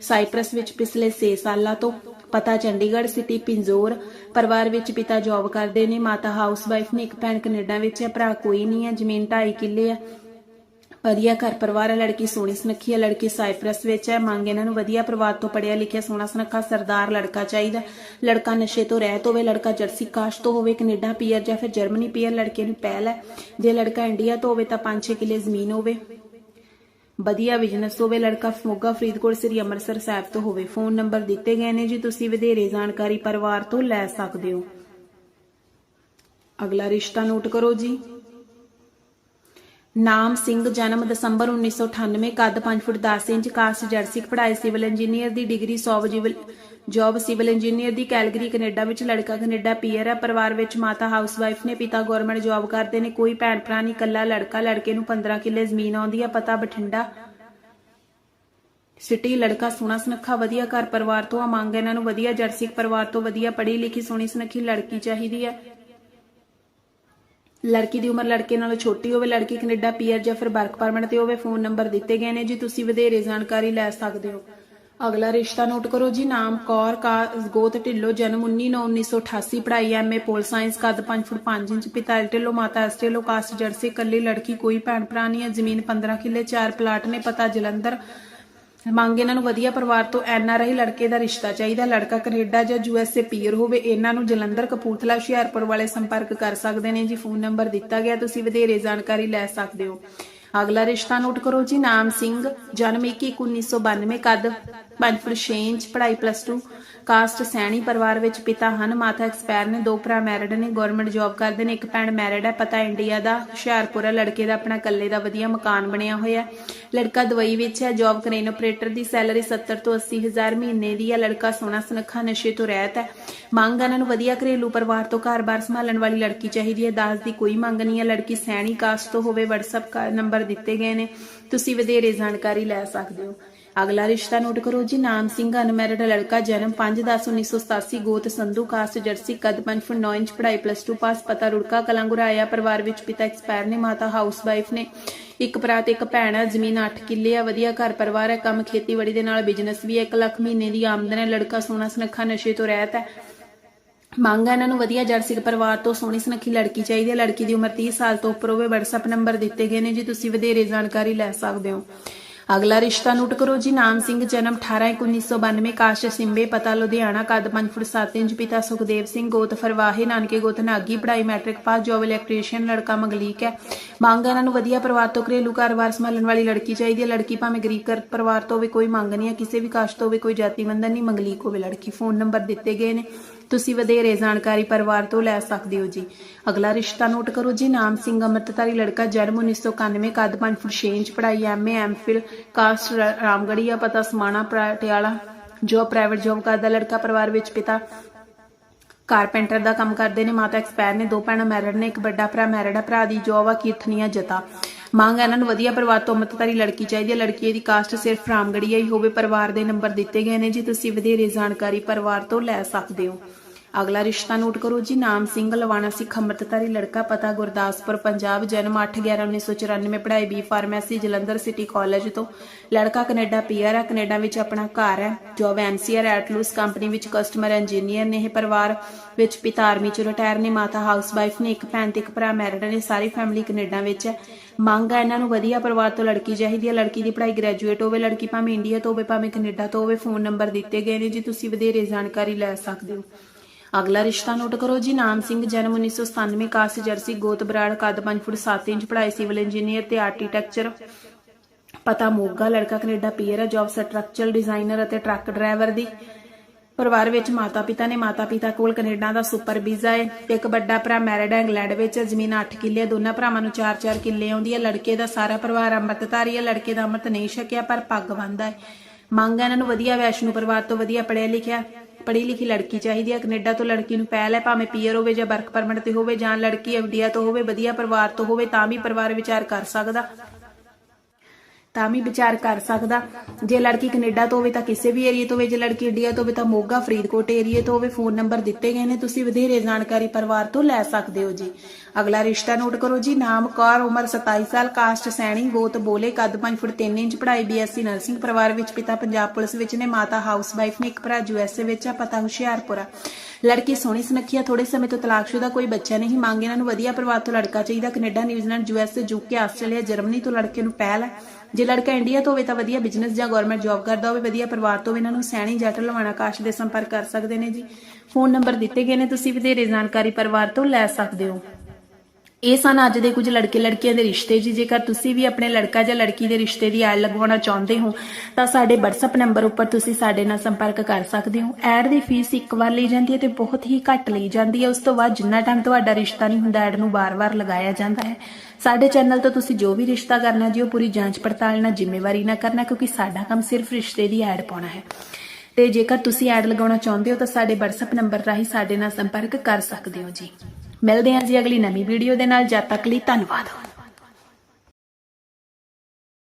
ਸਾਈਪ੍ਰਸ ਵਿੱਚ ਪਿਛਲੇ 6 ਸਾਲਾਂ ਤੋਂ ਪਤਾ ਚੰਡੀਗੜ੍ਹ ਸਿਟੀ ਪਿੰਜੋਰ ਪਰਿਵਾਰ ਵਿੱਚ ਪਿਤਾ ਜੌਬ ਕਰਦੇ ਨੇ, ਮਾਤਾ ਹਾਊਸ ਨੇ ਇੱਕ ਭੈਣ ਕੈਨੇਡਾ ਵਿੱਚ ਹੈ, ਭਰਾ ਕੋਈ ਨਹੀਂ ਹੈ, ਜ਼ਮੀਨ 2.5 ਕਿੱਲੇ ਹੈ। ਵਧੀਆ ਘਰ ਪਰਿਵਾਰ ਹੈ, ਲੜਕੀ ਸੋਹਣੀ ਸੁਨੱਖੀ ਹੈ, ਲੜਕੀ ਸਾਈਪ੍ਰਸ ਵਿੱਚ ਹੈ। ਮੰਗ ਇਹਨਾਂ ਨੂੰ ਵਧੀਆ ਪਰਿਵਾਰ ਤੋਂ ਪੜਿਆ ਲਿਖਿਆ, ਸੋਹਣਾ ਸੁਨੱਖਾ ਸਰਦਾਰ ਲੜਕਾ ਚਾਹੀਦਾ ਲੜਕਾ ਨਸ਼ੇ ਤੋਂ ਰਹਿਤ ਹੋਵੇ, ਲੜਕਾ ਜਰਸੀ ਕਾਸ਼ ਤੋਂ ਹੋਵੇ, ਕੈਨੇਡਾ ਪੀਅਰ ਜਾਂ ਫਿਰ ਜਰਮਨੀ ਪੀਅਰ, ਲੜਕੇ ਨੂੰ ਪਹਿਲ ਹੈ। ਜੇ ਲੜਕਾ ਇੰਡੀਆ ਤੋਂ ਹੋਵੇ ਤਾਂ 5-6 ਕਿੱਲੇ ਜ਼ਮੀਨ ਹੋਵੇ। ਵਧੀਆ ਬਿਜ਼ਨਸ ਹੋਵੇ, ਲੜਕਾ ਮੋਗਾ ਫਰੀਦਕੋਟ, ਸ੍ਰੀ ਅੰਮ੍ਰਿਤਸਰ ਸਾਹਿਬ ਤੋਂ ਹੋਵੇ ਫੋਨ ਨੰਬਰ ਦਿੱਤੇ ਗਏ ਨੇ ਜੀ, ਤੁਸੀਂ ਵਧੇਰੇ ਜਾਣਕਾਰੀ ਪਰਿਵਾਰ ਤੋਂ ਲੈ ਸਕਦੇ ਹੋ। ਅਗਲਾ ਰਿਸ਼ਤਾ ਨੋਟ ਕਰੋ ਜੀ। ਨਾਮ ਸਿੰਘ, ਜਨਮ ਦਸੰਬਰ 1998 ਕੱਦ 5 ਫੁੱਟ 10 ਇੰਚ, ਕਾਸਟ ਜਰਸੀ, ਪੜ੍ਹਾਈ ਸਿਵਲ ਇੰਜੀਨੀਅਰ ਦੀ ਡਿਗਰੀ 100 ਜਿਵਲ ਜੌਬ ਸਿਵਲ ਇੰਜੀਨੀਅਰ ਦੀ ਕੈਲਗਰੀ ਕੈਨੇਡਾ ਵਿੱਚ ਲੜਕਾ ਕੈਨੇਡਾ ਪੀਅਰ ਹੈ। ਪਰਿਵਾਰ ਵਿੱਚ ਮਾਤਾ ਹਾਊਸਵਾਈਫ ਨੇ, ਪਿਤਾ ਗਵਰਨਮੈਂਟ ਜੌਬ ਕਰਦੇ ਨੇ, ਕੋਈ ਭੈਣ ਭਰਾ ਨਹੀਂ, ਇਕੱਲਾ ਲੜਕਾ, ਲੜਕੇ ਨੂੰ 15 ਕਿੱਲੇ ਜ਼ਮੀਨ ਆਉਂਦੀ ਹੈ, ਪਤਾ ਬਠਿੰਡਾ ਸਿਟੀ, ਲੜਕਾ ਸੋਹਣਾ ਸੁਨੱਖਾ, ਵਧੀਆ ਘਰ ਪਰਿਵਾਰ ਤੋਂ ਆ, ਮੰਗ ਇਹਨਾਂ ਨੂੰ ਵਧੀਆ ਜਰਸੀ, ਪਰਿਵਾਰ ਤੋਂ ਵਧੀਆ ਪੜ੍ਹੀ ਲਿਖੀ, ਸੋਹਣੀ ਸੁਨੱਖੀ ਲੜਕੀ ਚਾਹੀਦੀ ਹੈ। ਲੜਕੀ ਦੀ ਉਮਰ ਲੜਕੇ ਨਾਲੋਂ ਛੋਟੀ ਹੋਵੇ, ਲੜਕੀ ਕੈਨੇਡਾ ਪੀਆਰ ਜਾਂ ਫਿਰ ਵਰਕ ਪਰਮਿਟ ਤੇ ਹੋਵੇ, ਫੋਨ ਨੰਬਰ ਦਿੱਤੇ ਗਏ ਨੇ ਜੀ, ਤੁਸੀਂ ਵਧੇਰੇ ਜਾਣਕਾਰੀ ਲੈ ਸਕਦੇ ਹੋ। ਅਗਲਾ ਰਿਸ਼ਤਾ ਨੋਟ ਕਰੋ ਜੀ, ਨਾਮ ਕੌਰ ਗੋਤ, ਢਿੱਲੋਂ, ਜਨਮ 19/9/1988 ਪੜ੍ਹਾਈ ਐਮਏ ਪੋਲ ਸਾਇੰਸ, ਕੱਦ 5 ਫੁੱਟ 5 ਇੰਚ, ਪਿਤਾ ਢਿੱਲੋਂ ਮਾਤਾ ਐਸਟੇਲੋ, ਕਾਸਟ ਜਰਸੀ ਕੱਲੀ ਲੜਕੀ, ਕੋਈ ਭੈਣ ਭਰਾ ਨਹੀਂ ਹੈ, ਜ਼ਮੀਨ 15 ਕਿੱਲੇ 4 ਪਲਾਟ ਨੇ, ਪਤਾ ਜਲੰਧਰ। ਮੰਗ ਇਹਨਾਂ ਨੂੰ ਵਧੀਆ ਪਰਿਵਾਰ ਤੋਂ ਐਨ ਆਰ ਆਈ ਲੜਕੇ ਦਾ ਰਿਸ਼ਤਾ ਚਾਹੀਦਾ, ਲੜਕਾ ਕੈਨੇਡਾ ਜਾਂ ਯੂ ਐਸ ਏ ਪੀਅਰ ਹੋਵੇ, ਇਹਨਾਂ ਨੂੰ ਜਲੰਧਰ, ਕਪੂਰਥਲਾ, ਹੁਸ਼ਿਆਰਪੁਰ ਵਾਲੇ ਸੰਪਰਕ ਕਰ ਸਕਦੇ ਨੇ ਜੀ, ਫੋਨ ਨੰਬਰ ਦਿੱਤਾ ਗਿਆ, ਤੁਸੀਂ ਵਧੇਰੇ ਜਾਣਕਾਰੀ ਲੈ ਸਕਦੇ ਹੋ। ਅਗਲਾ ਰਿਸ਼ਤਾ ਨੋਟ ਕਰੋ ਜੀ, ਨਾਮ ਸਿੰਘ, ਜਨਮ 21/1992 ਕੱਦ 5 ਫੁੱਟ 6 ਇੰਚ ਪੜ੍ਹਾਈ ਪਲੱਸ 2 ਕਾਸਟ ਸੈਣੀ ਪਰਿਵਾਰ ਵਿੱਚ ਪਿਤਾ ਹਨ ਮਾਤਾ ਐਕਸਪਾਇਰ ਨੇ ਦੋ ਭਰਾ ਮੈਰਿਡ ਨੇ ਗਵਰਨਮੈਂਟ ਜੌਬ ਕਰਦੇ ਨੇ, ਇੱਕ ਭੈਣ ਮੈਰਿਡ ਹੈ, ਪਤਾ ਇੰਡੀਆ ਦਾ, ਹੁਸ਼ਿਆਰਪੁਰ ਹੈ, ਲੜਕੇ ਦਾ ਆਪਣਾ ਕੱਲੇ ਦਾ ਵਧੀਆ ਮਕਾਨ ਬਣਿਆ ਹੋਇਆ ਹੈ। ਲੜਕਾ ਦਵਾਈ ਵਿੱਚ ਹੈ, ਜੌਬ ਕਰੇਨ ਆਪਰੇਟਰ ਦੀ ਸੈਲਰੀ 70 ਤੋਂ 80 ਹਜ਼ਾਰ ਮਹੀਨੇ ਦੀ ਹੈ, ਲੜਕਾ ਸੋਹਣਾ ਸੁਨੱਖਾ ਨਸ਼ੇ ਤੋਂ ਰਹਿਤ ਹੈ। ਮੰਗ ਇਹਨਾਂ ਨੂੰ ਵਧੀਆ ਘਰੇਲੂ ਪਰਿਵਾਰ ਤੋਂ ਘਰ-ਬਾਰ ਸੰਭਾਲਣ ਵਾਲੀ ਲੜਕੀ ਚਾਹੀਦੀ ਹੈ, ਦਾਸ ਦੀ ਕੋਈ ਮੰਗ ਨਹੀਂ ਹੈ, ਲੜਕੀ ਸੈਣੀ ਕਾਸਟ ਤੋਂ ਹੋਵੇ, WhatsApp ਨੰਬਰ ਦਿੱਤੇ ਗਏ ਨੇ। ਤੁਸੀਂ ਵਧੇਰੇ ਜਾਣਕਾਰੀ ਲੈ ਸਕਦੇ ਹੋ। ਅਗਲਾ ਰਿਸ਼ਤਾ ਨੋਟ ਕਰੋ ਜੀ, ਨਾਮ ਸਿੰਘ, ਅਨਮੈਰਿਡ ਲੜਕਾ, ਜਨਮ 5/10/1987 ਗੋਤ ਸੰਧੂ, ਕਾਸਟ, ਜਰਸੀ, ਕੱਦ 5 ਫੁੱਟ 9 ਇੰਚ, ਪੜ੍ਹਾਈ ਪਲੱਸ 2 ਪਾਸ ਪਤਾ ਰੁੜਕਾ ਕਲਾਂਗੁਰਾਇਆ ਪਰਿਵਾਰ ਵਿੱਚ ਪਿਤਾ ਐਕਸਪਾਇਰ ਨੇ, ਮਾਤਾ ਹਾਊਸ ਵਾਈਫ ਨੇ। ਇੱਕ ਭਰਾ ਤੇ ਇੱਕ ਭੈਣ ਹੈ ਜ਼ਮੀਨ 8 ਕਿੱਲੇ ਆ, ਵਧੀਆ ਘਰ ਪਰਿਵਾਰ ਹੈ, ਕੰਮ ਖੇਤੀਬਾੜੀ ਦੇ ਨਾਲ ਬਿਜ਼ਨਸ ਵੀ ਹੈ 1 ਲੱਖ ਮਹੀਨੇ ਦੀ ਆਮਦਨ ਹੈ, ਲੜਕਾ ਸੋਹਣਾ ਸੁਨੱਖਾ, ਨਸ਼ੇ ਤੋਂ ਰਹਿਤ ਹੈ। ਮੰਗ ਹੈ ਇਹਨਾਂ ਨੂੰ ਵਧੀਆ ਜਰਸੀ ਪਰਿਵਾਰ ਤੋਂ ਸੋਹਣੀ ਸੁਨੱਖੀ ਲੜਕੀ ਚਾਹੀਦੀ ਹੈ, ਲੜਕੀ ਦੀ ਉਮਰ 30 ਸਾਲ ਤੋਂ ਉੱਪਰ ਹੋਵੇ, WhatsApp ਨੰਬਰ ਦਿੱਤੇ ਗਏ ਨੇ ਜੀ, ਤੁਸੀਂ ਵਧੇਰੇ ਜਾਣਕਾਰੀ ਲੈ ਸਕਦੇ ਹੋ। ਅਗਲਾ ਰਿਸ਼ਤਾ ਨੋਟ ਕਰੋ ਜੀ, ਨਾਮ ਸਿੰਘ, ਜਨਮ 18/1992 ਕਾਸ਼ ਸਿੰਬੇ, ਪਤਾ ਲੁਧਿਆਣਾ ਕੱਦ 5 ਫੁੱਟ 7 ਇੰਚ, ਪਿਤਾ ਸੁਖਦੇਵ ਸਿੰਘ, ਗੋਤ ਫਰਵਾਹੇ, ਨਾਨਕੇ ਗੋਤ ਨਾਗੀ, ਪੜ੍ਹਾਈ ਮੈਟ੍ਰਿਕ ਪਾਸ ਜੋਬ ਇਲੈਕਟ੍ਰੀਸ਼ੀਅਨ ਲੜਕਾ ਮੰਗਲੀਕ ਹੈ। ਮੰਗ ਇਹਨਾਂ ਨੂੰ ਵਧੀਆ ਪਰਿਵਾਰ ਤੋਂ ਘਰੇਲੂ ਘਰ-ਬਾਰ ਸੰਭਾਲਣ ਵਾਲੀ ਲੜਕੀ ਚਾਹੀਦੀ ਹੈ। ਲੜਕੀ ਭਾਵੇਂ ਗਰੀਬ ਘਰ ਪਰਿਵਾਰ ਤੋਂ ਹੋਵੇ, ਕੋਈ ਮੰਗ ਨਹੀਂ ਹੈ। ਕਿਸੇ ਵੀ ਕਾਸ਼ ਤੋਂ ਹੋਵੇ, ਕੋਈ ਜਾਤੀ ਬੰਧਨ ਨਹੀਂ, ਮੰਗਲੀਕ ਹੋਵੇ ਲੜਕੀ। ਫੋਨ ਨੰਬਰ ਦਿੱਤੇ ਗਏ ਨੇ। ਤੁਸੀਂ ਵਧੇਰੇ ਜਾਣਕਾਰੀ ਪਰਿਵਾਰ ਤੋਂ ਲੈ ਸਕਦੇ ਹੋ ਜੀ। ਅਗਲਾ ਰਿਸ਼ਤਾ ਨੋਟ ਕਰੋ ਜੀ, ਨਾਮ ਸਿੰਘ ਅੰਮ੍ਰਿਤਧਾਰੀ, ਲੜਕਾ ਜਨਮ 1991 ਕੱਦ 5 ਫੁੱਟ 6 ਇੰਚ ਪੜ੍ਹਾਈ ਐਮਏ ਐਮਫਿਲ ਕਾਸਟ ਰਾਮਗੜੀਆ ਪਤਾ ਸਮਾਣਾ ਪਟਿਆਲਾ। ਜੋ ਪ੍ਰਾਈਵੇਟ ਜੌਬ ਕਰਦਾ, ਲੜਕਾ ਪਰਿਵਾਰ ਵਿੱਚ ਪਿਤਾ ਕਾਰਪੈਂਟਰ ਦਾ ਕੰਮ ਕਰਦੇ ਨੇ, ਮਾਤਾ ਐਕਸਪਾਇਰ ਨੇ, ਦੋ ਭੈਣਾਂ ਮੈਰਿਡ ਨੇ, ਇੱਕ ਵੱਡਾ ਭਰਾ ਮੈਰਿਡ ਹੈ ਭਰਾ ਦੀ ਜੌਬ ਆ ਕੀਰਥਨੀਆ ਜਤਾ। ਮੰਗ ਇਹਨਾਂ ਨੂੰ ਵਧੀਆ ਪਰਿਵਾਰ ਤੋਂ ਅੰਮ੍ਰਿਤਧਾਰੀ ਲੜਕੀ ਚਾਹੀਦੀ ਹੈ। ਲੜਕੀ ਦੀ ਕਾਸਟ ਸਿਰਫ ਰਾਮਗੜੀਆ ਹੀ ਹੋਵੇ, ਪਰਿਵਾਰ ਦੇ ਨੰਬਰ ਦਿੱਤੇ ਗਏ ਨੇ ਜੀ, ਤੁਸੀਂ ਵਧੇਰੇ ਜਾਣਕਾਰੀ ਪਰਿਵਾਰ ਤੋਂ ਲੈ ਸਕਦੇ ਹੋ। ਅਗਲਾ ਰਿਸ਼ਤਾ ਨੋਟ ਕਰੋ ਜੀ, ਨਾਮ ਸਿੰਘ ਲਵਾਣਾ ਸਿੱਖ ਅੰਮ੍ਰਿਤਧਾਰੀ ਲੜਕਾ, ਪਤਾ ਗੁਰਦਾਸਪੁਰ, ਪੰਜਾਬ, ਜਨਮ 8/11/1994 ਪੜ੍ਹਾਈ B pharmacy Jalandhar city college ਤੋਂ। ਲੜਕਾ ਕੈਨੇਡਾ ਪੀਆਰ ਹੈ, ਕੈਨੇਡਾ ਵਿੱਚ ਆਪਣਾ ਘਰ ਹੈ। ਜੋਬ ਐਨਸੀਆਰ ਐਟਲੂਸ ਕੰਪਨੀ ਵਿੱਚ ਕਸਟਮਰ ਇੰਜੀਨੀਅਰ ਨੇ ਇਹ ਪਰਿਵਾਰ ਵਿੱਚ ਪਿਤਾ ਆਰਮੀ ਚ ਰਿਟਾਇਰ ਨੇ, ਮਾਤਾ ਹਾਊਸਵਾਈਫ ਨੇ, ਇੱਕ ਭੈਣ ਤੇ ਇੱਕ ਭਰਾ ਮੈਰਿਡ ਨੇ, ਸਾਰੀ ਫੈਮਿਲੀ ਕੈਨੇਡਾ ਵਿੱਚ ਹੈ। ਮੰਗ ਹੈ ਇਹਨਾਂ ਨੂੰ ਵਧੀਆ ਪਰਿਵਾਰ ਤੋਂ ਲੜਕੀ ਚਾਹੀਦੀ ਹੈ ਲੜਕੀ ਦੀ ਪੜ੍ਹਾਈ ਗ੍ਰੈਜੂਏਟ ਹੋਵੇ, ਲੜਕੀ ਭਾਵੇਂ ਇੰਡੀਆ ਤੋਂ ਹੋਵੇ, ਭਾਵੇਂ ਕੈਨੇਡਾ ਤੋਂ ਹੋਵੇ ਫੋਨ ਨੰਬਰ ਦਿੱਤੇ ਗਏ ਨੇ ਜੀ, ਤੁਸੀਂ ਵਧੇਰੇ ਜਾਣਕਾਰੀ ਲੈ ਸਕਦੇ ਹੋ। ਅਗਲਾ ਰਿਸ਼ਤਾ ਨੋਟ ਕਰੋ ਜੀ, ਨਾਮ ਸਿੰਘ, ਜਨਮ 1997 ਕਾਸਟ ਜਰਸੀ, ਗੋਤ, ਬਰਾੜ, ਕੱਦ 5 ਫੁੱਟ 7 ਇੰਚ, ਪੜ੍ਹਾਈ ਸਿਵਲ ਇੰਜੀਨੀਅਰ ਤੇ ਆਰਕੀਟੈਕਚਰ ਪਤਾ ਮੋਗਾ, ਲੜਕਾ ਕੈਨੇਡਾ ਪੀਅਰ ਹੈ ਜੌਬ ਸਟਰਕਚਰਲ ਡਿਜ਼ਾਈਨਰ ਅਤੇ ਟਰੱਕ ਡਰਾਈਵਰ ਦੀ। ਪਰਿਵਾਰ ਵਿੱਚ ਮਾਤਾ ਪਿਤਾ ਨੇ ਮਾਤਾ ਪਿਤਾ ਕੋਲ ਕੈਨੇਡਾ ਦਾ ਸੁਪਰ ਵੀਜ਼ਾ ਹੈ ਇੱਕ ਵੱਡਾ ਭਰਾ ਮੈਰਿਡ ਹੈ ਇੰਗਲੈਂਡ ਵਿੱਚ ਜ਼ਮੀਨ 8 ਕਿੱਲੇ, ਦੋਨਾਂ ਭਰਾਵਾਂ ਨੂੰ 4-4 ਕਿੱਲੇ ਆਉਂਦੀ ਹੈ। ਲੜਕੇ ਦਾ ਸਾਰਾ ਪਰਿਵਾਰ ਅੰਮ੍ਰਿਤਧਾਰੀ ਹੈ। ਲੜਕੇ ਦਾ ਅੰਮ੍ਰਿਤ ਨਹੀਂ ਛਕਿਆ, ਪਰ ਪੱਗ ਬੰਨ੍ਹਦਾ ਹੈ। ਮੰਗ ਹੈ ਇਹਨਾਂ ਨੂੰ ਵਧੀਆ ਵੈਸ਼ਨੂ ਪਰਿਵਾਰ ਤੋਂ ਵਧੀਆ ਪੜ੍ਹਿਆ ਲਿਖਿਆ ਪੜ੍ਹੀ ਲਿਖੀ ਲੜਕੀ ਚਾਹੀਦੀ ਹੈ। ਕੈਨੇਡਾ ਤੋਂ ਲੜਕੀ ਨੂੰ ਪਹਿਲ ਹੈ, ਭਾਵੇਂ ਪੀਅਰ ਹੋਵੇ ਜਾਂ ਵਰਕ ਪਰਮਿਟ ਤੇ ਹੋਵੇ ਜਾਂ ਲੜਕੀ ਇੰਡੀਆ ਤੋਂ ਹੋਵੇ, ਵਧੀਆ ਪਰਿਵਾਰ ਤੋਂ ਹੋਵੇ ਤਾਂ ਵੀ ਪਰਿਵਾਰ ਵਿਚਾਰ ਕਰ ਸਕਦਾ। ਤਾਂ ਵੀ ਵਿਚਾਰ ਕਰ ਸਕਦਾ। ਜੇ ਲੜਕੀ ਕੈਨੇਡਾ ਤੋਂ ਹੋਵੇ ਤਾਂ ਕਿਸੇ ਵੀ ਏਰੀਆ ਤੋਂ ਹੋਵੇ, ਜੇ ਲੜਕੀ ਇੰਡੀਆ ਤੋਂ ਹੋਵੇ ਤਾਂ ਮੋਗਾ, ਫਰੀਦਕੋਟ ਏਰੀਆ ਤੋਂ ਹੋਵੇ, ਫੋਨ ਨੰਬਰ ਦਿੱਤੇ ਗਏ ਨੇ। ਤੁਸੀਂ ਵਧੇਰੇ ਜਾਣਕਾਰੀ ਪਰਿਵਾਰ ਤੋਂ ਲੈ ਸਕਦੇ ਹੋ ਜੀ। ਅਗਲਾ ਰਿਸ਼ਤਾ ਨੋਟ ਕਰੋ ਜੀ, ਨਾਮ ਕੌਰ, ਉਮਰ 27 ਸਾਲ, ਕਾਸਟ ਸੈਣੀ, ਗੋਤ ਬੋਲੇ, ਕੱਦ 5 ਫੁੱਟ 3 ਇੰਚ, ਪੜ੍ਹਾਈ ਬੀਐਸਸੀ ਨਰਸਿੰਗ ਪਰਿਵਾਰ ਵਿੱਚ ਪਿਤਾ ਪੰਜਾਬ ਪੁਲਿਸ ਵਿੱਚ ਨੇ, ਮਾਤਾ ਹਾਊਸ ਵਾਈਫ ਨੇ, ਇੱਕ ਭਰਾ ਯੂਐਸਏ ਵਿੱਚ ਆ, ਪਤਾ ਹੁਸ਼ਿਆਰਪੁਰਾ ਲੜਕੀ ਸੋਹਣੀ ਸੁਨੱਖੀ ਥੋੜੇ ਸਮੇਂ ਤੋਂ ਤਲਾਕਸ਼ੁਦਾ, ਕੋਈ ਬੱਚਾ ਨਹੀਂ, ਮੰਗ ਇਹਨਾਂ ਨੂੰ ਵਧੀਆ ਪਰਿਵਾਰ ਤੋਂ ਲੜਕਾ ਚਾਹੀਦਾ, Canada, New Zealand USA UK Australia, Germany ਤੋਂ ਲੜਕੇ ਨੂੰ ਪਹਿਲ ਹੈ ਜੇ ਲੜਕਾ ਇੰਡੀਆ ਤੋਂ ਹੋਵੇ ਤਾਂ ਵਧੀਆ ਬਿਜ਼ਨਸ ਜਾਂ ਗਵਰਨਮੈਂਟ ਜੌਬ ਕਰਦਾ ਹੋਵੇ, ਵਧੀਆ ਪਰਿਵਾਰ ਤੋਂ ਇਹਨਾਂ ਨੂੰ ਸੈਣੀ ਜੱਟ ਲਵਾਣਾ, ਕਾਸ਼ ਦੇ ਸੰਪਰਕ ਕਰ ਸਕਦੇ ਨੇ ਜੀ। ਫੋਨ ਨੰਬਰ ਦਿੱਤੇ ਗਏ ਨੇ, ਤੁਸੀਂ ਵਧੇਰੇ ਜਾਣਕਾਰੀ ਪਰਿਵਾਰ ਤੋਂ ਲੈ ਸਕਦੇ ਹੋ। ਇਹ ਸਨ ਅੱਜ ਦੇ ਕੁਝ ਲੜਕੇ ਲੜਕੀਆਂ ਦੇ ਰਿਸ਼ਤੇ ਜੀ। ਜੇਕਰ ਤੁਸੀਂ ਵੀ ਆਪਣੇ ਲੜਕਾ ਜਾਂ ਲੜਕੀ ਦੇ ਰਿਸ਼ਤੇ ਦੀ ਐਡ ਲਗਵਾਉਣਾ ਚਾਹੁੰਦੇ ਹੋ, ਤਾਂ ਸਾਡੇ WhatsApp ਨੰਬਰ ਉੱਪਰ ਤੁਸੀਂ ਸਾਡੇ ਨਾਲ ਸੰਪਰਕ ਕਰ ਸਕਦੇ ਹੋ। ਐਡ ਦੀ ਫੀਸ ਇੱਕ ਵਾਰ ਲਈ ਜਾਂਦੀ ਹੈ ਤੇ ਬਹੁਤ ਹੀ ਘੱਟ ਲਈ ਜਾਂਦੀ ਹੈ। ਉਸ ਤੋਂ ਬਾਅਦ ਜਿੰਨਾ ਟਾਈਮ ਤੁਹਾਡਾ ਰਿਸ਼ਤਾ ਨਹੀਂ ਹੁੰਦਾ, ਐਡ ਨੂੰ ਵਾਰ-ਵਾਰ ਲਗਾਇਆ ਜਾਂਦਾ ਹੈ। ਸਾਡੇ ਚੈਨਲ ਤੋਂ ਤੁਸੀਂ ਜੋ ਵੀ ਰਿਸ਼ਤਾ ਕਰਨਾ ਜੀ, ਉਹ ਪੂਰੀ ਜਾਂਚ ਪੜਤਾਲ ਨਾਲ ਜ਼ਿੰਮੇਵਾਰੀ ਨਾਲ ਕਰਨਾ, ਕਿਉਂਕਿ ਸਾਡਾ ਕੰਮ ਸਿਰਫ ਰਿਸ਼ਤੇ ਦੀ ਐਡ ਪਾਉਣਾ ਹੈ। ਤੇ ਜੇਕਰ ਤੁਸੀਂ ਐਡ ਲਗਾਉਣਾ ਚਾਹੁੰਦੇ ਹੋ, ਤਾਂ ਸਾਡੇ WhatsApp ਨੰਬਰ ਰਾਹੀਂ ਸਾਡੇ ਨਾਲ ਸੰਪਰਕ ਕਰ ਸਕਦੇ ਹੋ ਜੀ। ਮਿਲਦੇ ਹਾਂ ਜੀ ਅਗਲੀ ਨਵੀਂ ਵੀਡੀਓ ਦੇ ਨਾਲ। ਜਦ ਤੱਕ ਲਈ ਧੰਨਵਾਦ।